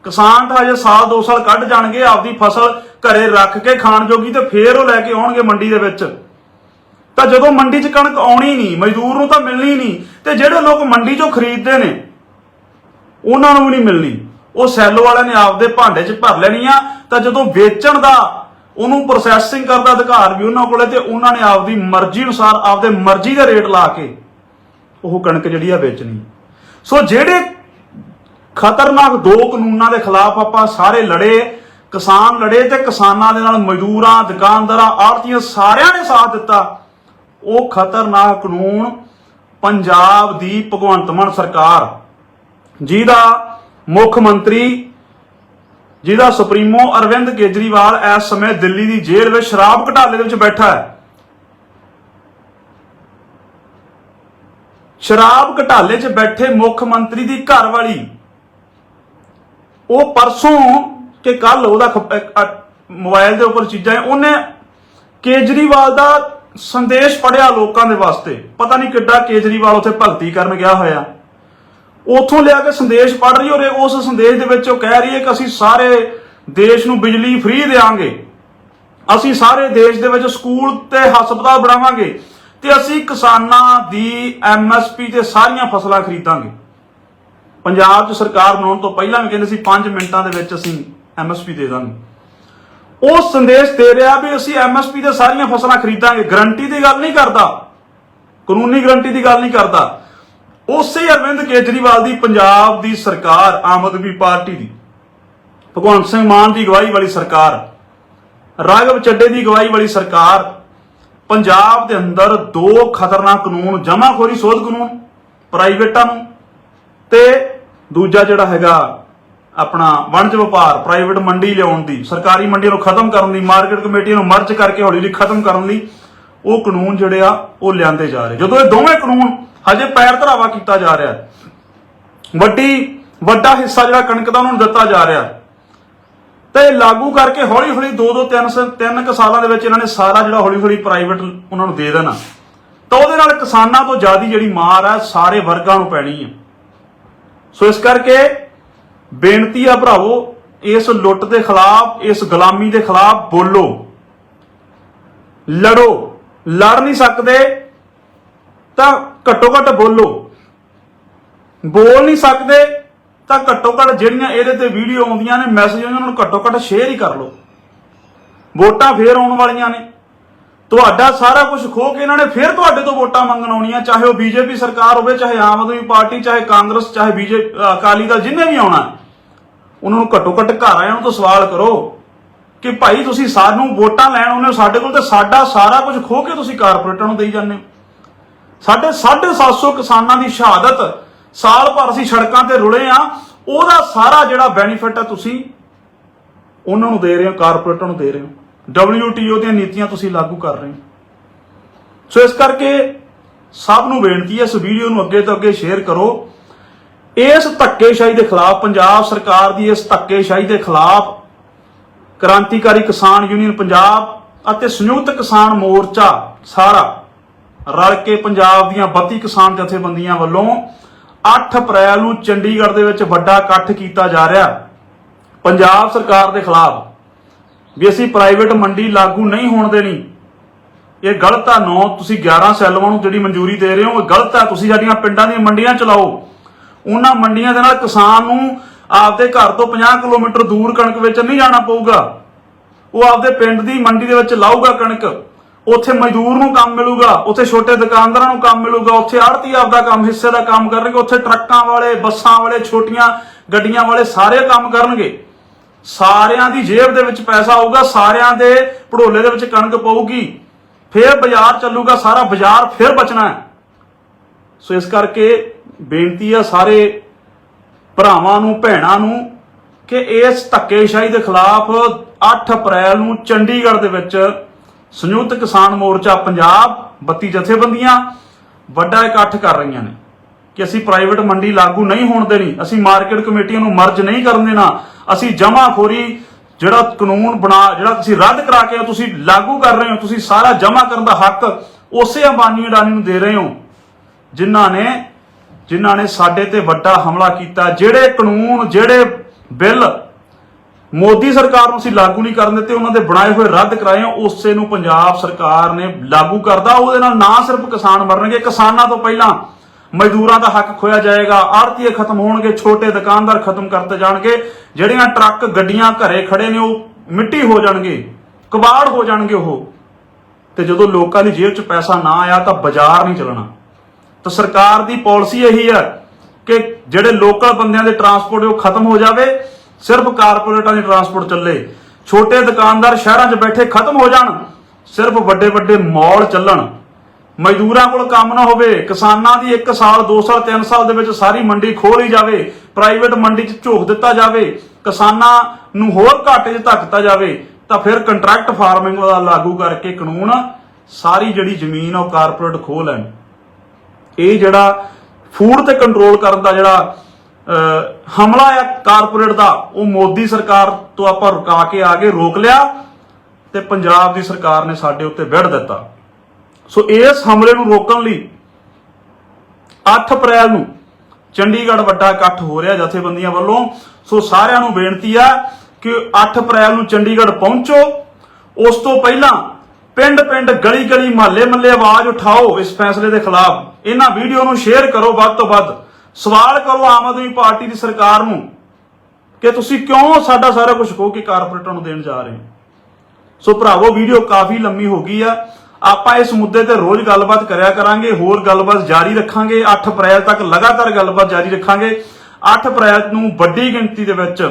ਕਿਸਾਨ ਤਾਂ ਹਜੇ ਸਾਲ 2 ਸਾਲ ਕੱਢ ਜਾਣਗੇ, ਆਪਦੀ ਫਸਲ ਘਰੇ ਰੱਖ ਕੇ ਖਾਣ ਜੋਗੀ ਤੇ ਫੇਰ ਉਹ ਲੈ ਕੇ ਆਉਣਗੇ ਮੰਡੀ ਦੇ ਵਿੱਚ। ਤਾਂ ਜਦੋਂ ਮੰਡੀ 'ਚ ਕਣਕ ਆਉਣੀ ਨਹੀਂ, ਮਜ਼ਦੂਰ ਨੂੰ ਤਾਂ ਮਿਲਣੀ ਨਹੀਂ, ਤੇ ਜਿਹੜੇ ਲੋਕ ਮੰਡੀ 'ਚੋਂ ਖਰੀਦਦੇ ਨੇ, ਉਹਨਾਂ ਨੂੰ ਵੀ ਨਹੀਂ ਮਿਲਣੀ। ਉਹ ਸੈਲੋ ਵਾਲਿਆਂ ਨੇ ਆਪਦੇ ਭਾਂਡੇ 'ਚ ਭਰ ਲੈਣੀ ਆ, ਤਾਂ ਜਦੋਂ ਵੇਚਣ ਦਾ, ਉਹਨੂੰ ਪ੍ਰੋਸੈਸਿੰਗ ਕਰਨ ਦਾ ਅਧਿਕਾਰ ਵੀ ਉਹਨਾਂ ਕੋਲੇ ਤੇ ਉਹਨਾਂ ਨੇ ਆਪਦੀ ਮਰਜ਼ੀ ਅਨੁਸਾਰ, ਆਪਦੇ ਮਰਜ਼ੀ ਦਾ ਰੇਟ ਲਾ ਕੇ ਉਹ ਕਣਕ ਜਿਹੜੀ ਆ ਵੇਚਣੀ। ਸੋ ਜਿਹੜੇ ਖਤਰਨਾਕ ਦੋ ਕਾਨੂੰਨਾਂ ਦੇ ਖਿਲਾਫ ਆਪਾਂ ਸਾਰੇ ਲੜੇ, ਕਿਸਾਨ ਲੜੇ ਤੇ ਕਿਸਾਨਾਂ ਦੇ ਨਾਲ ਮਜ਼ਦੂਰਾਂ, ਦੁਕਾਨਦਾਰਾਂ ਆੜਤੀਆਂ ਸਾਰਿਆਂ ਨੇ ਸਾਥ ਦਿੱਤਾ ਉਹ ਖਤਰਨਾਕ ਕਾਨੂੰਨ ਪੰਜਾਬ ਦੀ ਭਗਵੰਤ ਮਾਨ ਸਰਕਾਰ, ਜਿਹਦਾ ਮੁੱਖ ਮੰਤਰੀ, ਜਿਹਦਾ ਸੁਪਰੀਮੋ ਅਰਵਿੰਦ ਕੇਜਰੀਵਾਲ ਇਸ ਸਮੇਂ ਦਿੱਲੀ ਦੀ ਜੇਲ੍ਹ ਵਿੱਚ ਸ਼ਰਾਬ ਘਟਾਲੇ ਦੇ ਵਿੱਚ ਬੈਠਾ ਹੈ। ਸ਼ਰਾਬ ਘਟਾਲੇ 'ਚ ਬੈਠੇ ਮੁੱਖ ਮੰਤਰੀ ਦੀ ਘਰ ਵਾਲੀ ਉਹ ਪਰਸੋਂ ਕਿ ਕੱਲ ਉਹਦਾ ਖ- ਮੋਬਾਈਲ ਦੇ ਉੱਪਰ ਚੀਜ਼ਾਂ ਉਹਨੇ ਕੇਜਰੀਵਾਲ ਦਾ ਸੰਦੇਸ਼ ਪੜਿਆ ਲੋਕਾਂ ਦੇ ਵਾਸਤੇ। ਪਤਾ ਨਹੀਂ ਕਿੱਡਾ ਕੇਜਰੀਵਾਲ ਉੱਥੇ ਭਗਤੀ ਕਰਨ ਗਿਆ ਹੋਇਆ। ਉਥੋਂ ਲਿਆ ਕੇ ਸੰਦੇਸ਼ ਪੜ ਰਹੀ ਔਰ ਇਹ ਉਸ ਸੰਦੇਸ਼ ਦੇ ਵਿੱਚ ਉਹ ਕਹਿ ਰਹੀ ਹੈ ਕਿ ਅਸੀਂ ਸਾਰੇ ਦੇਸ਼ ਨੂੰ ਬਿਜਲੀ ਫ੍ਰੀ ਦੇਵਾਂਗੇ ਅਸੀਂ ਸਾਰੇ ਦੇਸ਼ ਦੇ ਵਿੱਚ ਸਕੂਲ ਤੇ ਹਸਪਤਾਲ ਬਣਾਵਾਂਗੇ ਤੇ ਅਸੀਂ ਕਿਸਾਨਾਂ ਦੀ ਐਮਐਸਪੀ ਤੇ ਸਾਰੀਆਂ ਫਸਲਾਂ ਖਰੀਦਾਂਗੇ। ਪੰਜਾਬ 'ਚ ਸਰਕਾਰ ਬਣਾਉਣ ਤੋਂ ਪਹਿਲਾਂ ਵੀ ਕਹਿੰਦੇ ਸੀ 5 ਮਿੰਟਾਂ ਦੇ ਵਿੱਚ ਅਸੀਂ ਐਮਐਸਪੀ ਦੇ ਦਾਂਗੇ। ਉਹ ਸੰਦੇਸ਼ ਦੇ ਰਿਹਾ ਵੀ ਅਸੀਂ ਐਮਐਸਪੀ ਦੇ ਸਾਰੀਆਂ ਫਸਲਾਂ ਖਰੀਦਾਂਗੇ। ਗਰੰਟੀ ਦੀ ਗੱਲ ਨਹੀਂ ਕਰਦਾ। ਕਾਨੂੰਨੀ ਗਰੰਟੀ ਦੀ ਗੱਲ ਨਹੀਂ ਕਰਦਾ। ਉਸੇ ਅਰਵਿੰਦ ਕੇਜਰੀਵਾਲ ਦੀ ਪੰਜਾਬ ਦੀ ਸਰਕਾਰ, ਆਮ ਆਦਮੀ ਪਾਰਟੀ ਦੀ। ਭਗਵੰਤ ਸਿੰਘ ਮਾਨ ਦੀ ਅਗਵਾਈ ਵਾਲੀ ਸਰਕਾਰ, ਰਾਘਵ ਚੱਡੇ ਦੀ ਅਗਵਾਈ ਵਾਲੀ ਸਰਕਾਰ, ਪੰਜਾਬ ਦੇ ਅੰਦਰ ਦੋ ਖਤਰਨਾਕ ਕਾਨੂੰਨ, ਜਮਾਖੋਰੀ ਸੋਧ ਕਾਨੂੰਨ, ਪ੍ਰਾਈਵੇਟਾਂ ਨੂੰ ਤੇ ਦੂਜਾ ਜਿਹੜਾ ਹੈਗਾ ਆਪਣਾ ਵਣਜ ਵਪਾਰ ਪ੍ਰਾਈਵੇਟ ਮੰਡੀ ਲਿਆਉਣ ਦੀ, ਸਰਕਾਰੀ ਮੰਡੀਆਂ ਨੂੰ ਖਤਮ ਕਰਨ ਦੀ ਮਾਰਕੀਟ ਕਮੇਟੀਆਂ ਨੂੰ ਮਰਜ ਕਰਕੇ ਹੌਲੀ ਹੌਲੀ ਖਤਮ ਕਰਨ ਲਈ ਉਹ ਕਾਨੂੰਨ ਜਿਹੜੇ ਆ, ਉਹ ਲਿਆਂਦੇ ਜਾ ਰਹੇ। ਜਦੋਂ ਇਹ ਦੋਵੇਂ ਕਾਨੂੰਨ ਹਜੇ ਪੈਰ ਧਰਾਵਾ ਕੀਤਾ ਜਾ ਰਿਹਾ ਵੱਡੀ, ਵੱਡਾ ਹਿੱਸਾ ਜਿਹੜਾ ਕਣਕ ਦਾ ਉਹਨਾਂ ਨੂੰ ਦਿੱਤਾ ਜਾ ਰਿਹਾ ਹੈ, ਤੇ ਲਾਗੂ ਕਰਕੇ ਹੌਲੀ ਹੌਲੀ 2 2 3 ਤਿੰਨ ਕੁ ਸਾਲਾਂ ਦੇ ਵਿੱਚ ਇਹਨਾਂ ਨੇ ਸਾਰਾ ਜਿਹੜਾ ਹੌਲੀ ਹੌਲੀ ਪ੍ਰਾਈਵੇਟ ਉਹਨਾਂ ਨੂੰ ਦੇ ਦੇਣਾ। ਤਾਂ ਉਹਦੇ ਨਾਲ ਕਿਸਾਨਾਂ ਤੋਂ ਜ਼ਿਆਦੀ ਜਿਹੜੀ ਮਾਰ ਹੈ ਸਾਰੇ ਵਰਗਾਂ ਨੂੰ ਪੈਣੀ ਹੈ। ਸੋ ਇਸ ਕਰਕੇ ਬੇਨਤੀ ਆ ਭਰਾਵੋ, ਇਸ ਲੁੱਟ ਦੇ ਖਿਲਾਫ, ਇਸ ਗੁਲਾਮੀ ਦੇ ਖਿਲਾਫ ਬੋਲੋ। ਲੜੋ। ਲੜ ਨਹੀਂ ਸਕਦੇ, ਤਾਂ ਘੱਟੋ ਘੱਟ ਬੋਲੋ। ਬੋਲ ਨਹੀਂ ਸਕਦੇ, ਤਾਂ ਘੱਟੋ ਘੱਟ ਜਿਹੜੀਆਂ ਇਹਦੇ ਤੇ ਵੀਡੀਓ ਆਉਂਦੀਆਂ ਨੇ ਮੈਸੇਜ ਉਹਨਾਂ ਨੂੰ ਘੱਟੋ ਘੱਟ ਸ਼ੇਅਰ ਹੀ ਕਰ ਲਓ। ਵੋਟਾਂ ਫੇਰ ਆਉਣ ਵਾਲੀਆਂ ਨੇ। ਤੁਹਾਡਾ ਸਾਰਾ ਕੁਝ ਖੋ ਕੇ ਇਹਨਾਂ ਨੇ ਫੇਰ ਤੁਹਾਡੇ ਤੋਂ ਵੋਟਾਂ ਮੰਗਣ ਆਉਣੀਆਂ, ਚਾਹੇ ਉਹ ਬੀਜੇਪੀ ਸਰਕਾਰ ਹੋਵੇ, ਚਾਹੇ ਆਮ ਆਦਮੀ ਪਾਰਟੀ, ਚਾਹੇ ਕਾਂਗਰਸ, ਚਾਹੇ ਬੀਜੇ ਅਕਾਲੀ ਦਲ, ਜਿੰਨੇ ਵੀ ਆਉਣਾ ਉਹਨਾਂ ਨੂੰ ਘੱਟੋ ਘੱਟ ਘਰ ਆਇਆਂ ਨੂੰ ਤਾਂ ਸਵਾਲ ਕਰੋ ਕਿ ਭਾਈ ਤੁਸੀਂ ਸਾਨੂੰ ਵੋਟਾਂ ਲੈਣ ਆਉਂਦੇ ਹੋ, ਸਾਡੇ ਕੋਲ ਤੇ ਸਾਡਾ ਸਾਰਾ ਕੁਝ ਖੋ ਕੇ ਤੁਸੀਂ ਕਾਰਪੋਰੇਟਾਂ ਨੂੰ ਦੇਈ ਜਾਂਦੇ ਹੋ। ਸਾਡੇ 750 ਕਿਸਾਨਾਂ ਦੀ ਸ਼ਹਾਦਤ ਸਾਲ ਭਰ ਅਸੀਂ ਸੜਕਾਂ ਤੇ ਰੁਲੇ ਆ, ਉਹਦਾ ਸਾਰਾ ਜਿਹੜਾ ਬੈਨੀਫਿਟ ਹੈ ਤੁਸੀਂ ਉਹਨਾਂ ਨੂੰ ਦੇ ਰਹੇ ਹੋ ਕਾਰਪੋਰੇਟਾਂ ਨੂੰ ਦੇ ਰਹੇ ਹੋ। WTO ਦੀਆਂ ਨੀਤੀਆਂ ਤੁਸੀਂ ਲਾਗੂ ਕਰ ਰਹੇ ਹੋ। ਸੋ ਇਸ ਕਰਕੇ ਸਭ ਨੂੰ ਬੇਨਤੀ ਹੈ, ਇਸ ਵੀਡੀਓ ਨੂੰ ਅੱਗੇ ਤੋਂ ਅੱਗੇ ਸ਼ੇਅਰ ਕਰੋ। ਇਸ ਧੱਕੇਸ਼ਾਹੀ ਦੇ ਖਿਲਾਫ, ਪੰਜਾਬ ਸਰਕਾਰ ਦੀ ਇਸ ਧੱਕੇਸ਼ਾਹੀ ਦੇ ਖਿਲਾਫ ਕ੍ਰਾਂਤੀਕਾਰੀ ਕਿਸਾਨ ਯੂਨੀਅਨ ਪੰਜਾਬ ਅਤੇ ਸੰਯੁਕਤ ਕਿਸਾਨ ਮੋਰਚਾ ਸਾਰਾ ਰਲ ਕੇ ਪੰਜਾਬ ਦੀਆਂ 32 ਕਿਸਾਨ ਜਥੇਬੰਦੀਆਂ ਵੱਲੋਂ 8 ਅਪ੍ਰੈਲ ਨੂੰ ਚੰਡੀਗੜ੍ਹ ਦੇ ਵਿੱਚ ਵੱਡਾ ਇਕੱਠ ਕੀਤਾ ਜਾ ਰਿਹਾ। ਪੰਜਾਬ ਸਰਕਾਰ ਦੇ ਖਿਲਾਫ ਵੀ ਅਸੀਂ ਪ੍ਰਾਈਵੇਟ ਮੰਡੀ ਲਾਗੂ ਨਹੀਂ ਹੋਣ ਦੇਣੀ। ਇਹ ਗਲਤ ਆ, ਨੌ, ਤੁਸੀਂ 11 ਸੈਲਵਾਂ ਨੂੰ ਜਿਹੜੀ ਮਨਜ਼ੂਰੀ ਦੇ ਰਹੇ ਹੋ, ਇਹ ਗਲਤ ਆ, ਤੁਸੀਂ ਸਾਡੀਆਂ ਪਿੰਡਾਂ ਦੀਆਂ ਮੰਡੀਆਂ ਚਲਾਓ। ਉਹਨਾਂ ਮੰਡੀਆਂ ਦੇ ਨਾਲ ਕਿਸਾਨ ਨੂੰ ਆਪਦੇ ਘਰ ਤੋਂ 50 ਕਿਲੋਮੀਟਰ ਦੂਰ ਕਣਕ ਵਿੱਚ ਨਹੀਂ ਜਾਣਾ ਪਊਗਾ। ਉਹ ਆਪਦੇ ਪਿੰਡ ਦੀ ਮੰਡੀ ਦੇ ਵਿੱਚ ਲਾਊਗਾ ਕਣਕ। ਉੱਥੇ ਮਜ਼ਦੂਰ ਨੂੰ ਕੰਮ ਮਿਲੂਗਾ, ਉੱਥੇ ਛੋਟੇ ਦੁਕਾਨਦਾਰਾਂ ਨੂੰ ਕੰਮ ਮਿਲੂਗਾ, ਉੱਥੇ ਆੜਤੀ ਆਪਦਾ ਕੰਮ, ਹਿੱਸੇ ਦਾ ਕੰਮ ਕਰਨਗੇ, ਉੱਥੇ ਟਰੱਕਾਂ ਵਾਲੇ, ਬੱਸਾਂ ਵਾਲੇ, ਛੋਟੀਆਂ ਗੱਡੀਆਂ ਵਾਲੇ ਸਾਰੇ ਕੰਮ ਕਰਨਗੇ। ਸਾਰਿਆਂ ਦੀ ਜੇਬ ਦੇ ਵਿੱਚ ਪੈਸਾ ਆਊਗਾ ਸਾਰਿਆਂ ਦੇ ਭੜੋਲੇ ਦੇ ਵਿੱਚ ਕਣਕ ਪਊਗੀ। ਫਿਰ ਬਾਜ਼ਾਰ ਚੱਲੂਗਾ, ਸਾਰਾ ਬਾਜ਼ਾਰ ਫਿਰ ਬਚਣਾ ਹੈ। ਸੋ ਇਸ ਕਰਕੇ ਬੇਨਤੀ ਆ ਸਾਰੇ ਭਰਾਵਾਂ ਨੂੰ, ਭੈਣਾਂ ਨੂੰ ਕਿ ਇਸ ਧੱਕੇਸ਼ਾਹੀ ਦੇ ਖਿਲਾਫ 8 ਅਪ੍ਰੈਲ ਨੂੰ ਚੰਡੀਗੜ੍ਹ ਦੇ ਵਿੱਚ ਸੰਯੁਕਤ ਕਿਸਾਨ ਮੋਰਚਾ ਪੰਜਾਬ 32 ਜਥੇਬੰਦੀਆਂ ਵੱਡਾ ਇਕੱਠ ਕਰ ਰਹੀਆਂ ਨੇ ਕਿ ਅਸੀਂ ਪ੍ਰਾਈਵੇਟ ਮੰਡੀ ਲਾਗੂ ਨਹੀਂ ਹੋਣ ਦੇਣੀ, ਅਸੀਂ ਮਾਰਕੀਟ ਕਮੇਟੀਆਂ ਨੂੰ ਮਰਜ ਨਹੀਂ ਕਰਨ ਦੇਣਾ, ਅਸੀਂ ਜਮਾਖੋਰੀ ਜਿਹੜਾ ਕਾਨੂੰਨ ਬਣਾ, ਜਿਹੜਾ ਤੁਸੀਂ ਰੱਦ ਕਰਾ ਕੇ ਤੁਸੀਂ ਲਾਗੂ ਕਰ ਰਹੇ ਹੋ, ਤੁਸੀਂ ਸਾਰਾ ਜਮਾ ਕਰਨ ਦਾ ਹੱਕ ਉਸੇ ਅੰਬਾਨੀ ਅਡਾਨੀ ਨੂੰ ਦੇ ਰਹੇ ਹੋ। ਜਿਨ੍ਹਾਂ ਨੇ ਜਿਨ੍ਹਾਂ ਨੇ ਸਾਡੇ ਤੇ ਵੱਡਾ ਹਮਲਾ ਕੀਤਾ, ਜਿਹੜੇ ਕਾਨੂੰਨ, ਜਿਹੜੇ ਬਿੱਲ ਮੋਦੀ ਸਰਕਾਰ ਨੂੰ ਅਸੀਂ ਲਾਗੂ ਨਹੀਂ ਕਰਨ ਦਿੱਤੇ, ਉਹਨਾਂ ਦੇ ਬਣਾਏ ਹੋਏ ਰੱਦ ਕਰਾਏ ਉਸੇ ਨੂੰ ਪੰਜਾਬ ਸਰਕਾਰ ਨੇ ਲਾਗੂ ਕਰਦਾ ਉਹਦੇ ਨਾਲ ਨਾ ਸਿਰਫ ਕਿਸਾਨ ਮਰਨਗੇ, ਕਿਸਾਨਾਂ ਤੋਂ ਪਹਿਲਾਂ ਮਜ਼ਦੂਰਾਂ ਦਾ ਹੱਕ ਖੋਇਆ ਜਾਏਗਾ, ਆੜਤੀਏ ਖਤਮ ਹੋਣਗੇ, ਛੋਟੇ ਦੁਕਾਨਦਾਰ ਖਤਮ ਕਰਤੇ ਜਾਣਗੇ, ਜਿਹੜੀਆਂ ਟਰੱਕ ਗੱਡੀਆਂ ਘਰੇ ਖੜੇ ਨੇ, ਉਹ ਮਿੱਟੀ ਹੋ ਜਾਣਗੇ, ਕਬਾੜ ਹੋ ਜਾਣਗੇ ਉਹ। ਤੇ ਜਦੋਂ ਲੋਕਾਂ ਦੀ ਜੇਬ 'ਚ ਪੈਸਾ ਨਾ ਆਇਆ, ਤਾਂ ਬਾਜ਼ਾਰ ਨਹੀਂ ਚੱਲਣਾ। ਤਾਂ ਸਰਕਾਰ ਦੀ ਪਾਲਿਸੀ ਇਹੀ ਹੈ ਕਿ ਜਿਹੜੇ ਲੋਕਲ ਬੰਦਿਆਂ ਦੇ ਟਰਾਂਸਪੋਰਟ ਉਹ ਖਤਮ ਹੋ ਜਾਵੇ, ਸਿਰਫ ਕਾਰਪੋਰੇਟਾਂ ਦੀ ਟਰਾਂਸਪੋਰਟ ਚੱਲੇ। ਛੋਟੇ ਦੁਕਾਨਦਾਰ ਸ਼ਹਿਰਾਂ 'ਚ ਬੈਠੇ ਖਤਮ ਹੋ ਜਾਣ, ਸਿਰਫ ਵੱਡੇ ਵੱਡੇ ਮਾਲ ਚੱਲਣ। ਮਜ਼ਦੂਰਾਂ ਕੋਲ ਕੰਮ ਨਾ ਹੋਵੇ, ਕਿਸਾਨਾਂ ਦੀ 1 ਸਾਲ 2 ਸਾਲ 3 ਸਾਲ ਦੇ ਵਿੱਚ ਸਾਰੀ ਮੰਡੀ ਖੋਹ ਹੀ ਜਾਵੇ, ਪ੍ਰਾਈਵੇਟ ਮੰਡੀ 'ਚ ਝੋਕ ਦਿੱਤਾ ਜਾਵੇ, ਕਿਸਾਨਾਂ ਨੂੰ ਹੋਰ ਘਾਟੇ 'ਚ ਧੱਕਤਾ ਜਾਵੇ, ਤਾਂ ਫਿਰ ਕੰਟਰੈਕਟ ਫਾਰਮਿੰਗ ਦਾ ਲਾਗੂ ਕਰਕੇ ਕਾਨੂੰਨ ਸਾਰੀ ਜਿਹੜੀ ਜ਼ਮੀਨ ਉਹ ਕਾਰਪੋਰੇਟ ਖੋਹ ਲੈਣ। ਇਹ ਜਿਹੜਾ ਫੂਡ ਤੇ ਕੰਟਰੋਲ ਕਰਨ ਦਾ ਜਿਹੜਾ ਅਹ, ਹਮਲਾ ਆ ਕਾਰਪੋਰੇਟ ਦਾ ਉਹ ਮੋਦੀ ਸਰਕਾਰ ਤੋਂ ਆਪਾਂ ਰੁਕਾ ਕੇ ਆ ਕੇ ਰੋਕ ਲਿਆ ਤੇ ਪੰਜਾਬ ਦੀ ਸਰਕਾਰ ਨੇ ਸਾਡੇ ਉੱਤੇ ਵਿੜ ਦਿੱਤਾ। ਸੋ ਇਸ ਹਮਲੇ ਨੂੰ ਰੋਕਣ ਲਈ 8 ਅਪ੍ਰੈਲ ਨੂੰ ਚੰਡੀਗੜ੍ਹ ਵੱਡਾ ਇਕੱਠ ਹੋ ਰਿਹਾ ਜਥੇਬੰਦੀਆਂ ਵੱਲੋਂ। ਸੋ ਸਾਰਿਆਂ ਨੂੰ ਬੇਨਤੀ ਆ ਕਿ 8 ਅਪ੍ਰੈਲ ਨੂੰ ਚੰਡੀਗੜ੍ਹ ਪਹੁੰਚੋ। ਉਸ ਤੋਂ ਪਹਿਲਾਂ ਪਿੰਡ ਪਿੰਡ ਗਲੀ ਗਲੀ ਮਹੱਲੇ ਮਹੱਲੇ ਆਵਾਜ਼ ਉਠਾਓ ਇਸ ਫੈਸਲੇ ਦੇ ਖਿਲਾਫ। ਇਹਨਾਂ ਵੀਡੀਓ ਨੂੰ ਸ਼ੇਅਰ ਕਰੋ ਵੱਧ ਤੋਂ ਵੱਧ। ਸਵਾਲ ਕਰੋ ਆਮ ਆਦਮੀ ਪਾਰਟੀ ਦੀ ਸਰਕਾਰ ਨੂੰ ਕਿ ਤੁਸੀਂ ਕਿਉਂ ਸਾਡਾ ਸਾਰਾ ਕੁਝ ਖੋ ਕੇ ਕਾਰਪੋਰੇਟਾਂ ਨੂੰ ਦੇਣ ਜਾ ਰਹੇ ਹੋ? ਸੋ ਭਰਾਵੋ, ਵੀਡੀਓ ਕਾਫੀ ਲੰਮੀ ਹੋ ਗਈ ਆ। ਆਪਾਂ ਇਸ ਮੁੱਦੇ ਤੇ ਰੋਜ਼ ਗੱਲਬਾਤ ਕਰਿਆ ਕਰਾਂਗੇ, ਹੋਰ ਗੱਲਬਾਤ ਜਾਰੀ ਰੱਖਾਂਗੇ। 8 ਅਪ੍ਰੈਲ ਤੱਕ ਲਗਾਤਾਰ ਗੱਲਬਾਤ ਜਾਰੀ ਰੱਖਾਂਗੇ। 8 ਅਪ੍ਰੈਲ ਨੂੰ ਵੱਡੀ ਗਿਣਤੀ ਦੇ ਵਿੱਚ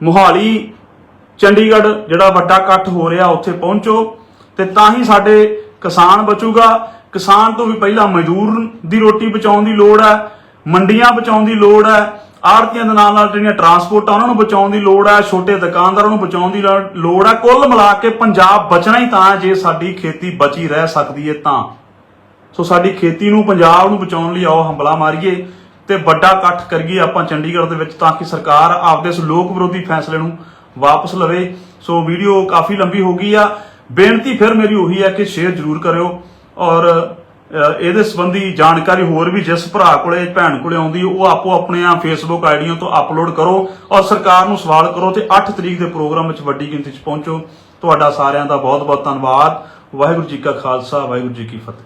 ਮੋਹਾਲੀ, ਚੰਡੀਗੜ੍ਹ ਜਿਹੜਾ ਵੱਡਾ ਇਕੱਠ ਹੋ ਰਿਹਾ, ਉੱਥੇ ਪਹੁੰਚੋ ਤੇ ਤਾਂ ਹੀ ਸਾਡੇ ਕਿਸਾਨ ਬਚੂਗਾ। ਕਿਸਾਨ ਤੋਂ ਵੀ ਪਹਿਲਾਂ ਮਜ਼ਦੂਰ ਦੀ ਰੋਟੀ ਬਚਾਉਣ ਦੀ ਲੋੜ ਹੈ, ਮੰਡੀਆਂ ਬਚਾਉਣ ਦੀ ਲੋੜ ਹੈ, ਆੜਤੀਆਂ ਦੇ ਨਾਲ ਨਾਲ ਜਿਹੜੀਆਂ ਟਰਾਂਸਪੋਰਟ ਆ, ਉਹਨਾਂ ਨੂੰ ਬਚਾਉਣ ਦੀ ਲੋੜ ਹੈ, ਛੋਟੇ ਦੁਕਾਨਦਾਰਾਂ ਨੂੰ ਬਚਾਉਣ ਦੀ ਲੋ- ਲੋੜ ਹੈ। ਕੁੱਲ ਮਿਲਾ ਕੇ ਪੰਜਾਬ ਬਚਣਾ ਹੀ ਤਾਂ ਹੈ, ਜੇ ਸਾਡੀ ਖੇਤੀ ਬਚੀ ਰਹਿ ਸਕਦੀ ਹੈ ਤਾਂ। ਸੋ ਸਾਡੀ ਖੇਤੀ ਨੂੰ, ਪੰਜਾਬ ਨੂੰ ਬਚਾਉਣ ਲਈ ਆਓ, ਹੰਬਲਾ ਮਾਰੀਏ ਤੇ ਵੱਡਾ ਇਕੱਠ ਕਰੀਏ ਆਪਾਂ ਚੰਡੀਗੜ੍ਹ ਦੇ ਵਿੱਚ ਤਾਂ ਕਿ ਸਰਕਾਰ ਆਪਦੇ ਇਸ ਲੋਕ ਵਿਰੋਧੀ ਫੈਸਲੇ ਨੂੰ ਵਾਪਸ ਲਵੇ। ਸੋ ਵੀਡੀਓ ਕਾਫੀ ਲੰਬੀ ਹੋ ਗਈ ਆ। ਬੇਨਤੀ ਫਿਰ ਮੇਰੀ ਉਹੀ ਹੈ ਕਿ ਸ਼ੇਅਰ ਜ਼ਰੂਰ ਕਰਿਓ। ਔਰ ਇਹਦੇ ਸੰਬੰਧੀ ਜਾਣਕਾਰੀ ਹੋਰ ਵੀ ਜਿਸ ਭਰਾ ਕੋਲੇ, ਭੈਣ ਕੋਲੇ ਆਉਂਦੀ, ਉਹ ਆਪੋ ਆਪਣੀਆਂ ਫੇਸਬੁੱਕ ਆਈਡੀਆਂ ਤੋਂ ਅਪਲੋਡ ਕਰੋ ਔਰ ਸਰਕਾਰ ਨੂੰ ਸਵਾਲ ਕਰੋ ਤੇ 8 ਤਰੀਕ ਦੇ ਪ੍ਰੋਗਰਾਮ ਵਿੱਚ ਵੱਡੀ ਗਿਣਤੀ 'ਚ ਪਹੁੰਚੋ। ਤੁਹਾਡਾ ਸਾਰਿਆਂ ਦਾ ਬਹੁਤ ਬਹੁਤ ਧੰਨਵਾਦ। ਵਾਹਿਗੁਰੂ ਜੀ ਕਾ ਖਾਲਸਾ, ਵਾਹਿਗੁਰੂ ਜੀ ਕੀ ਫਤਿਹ।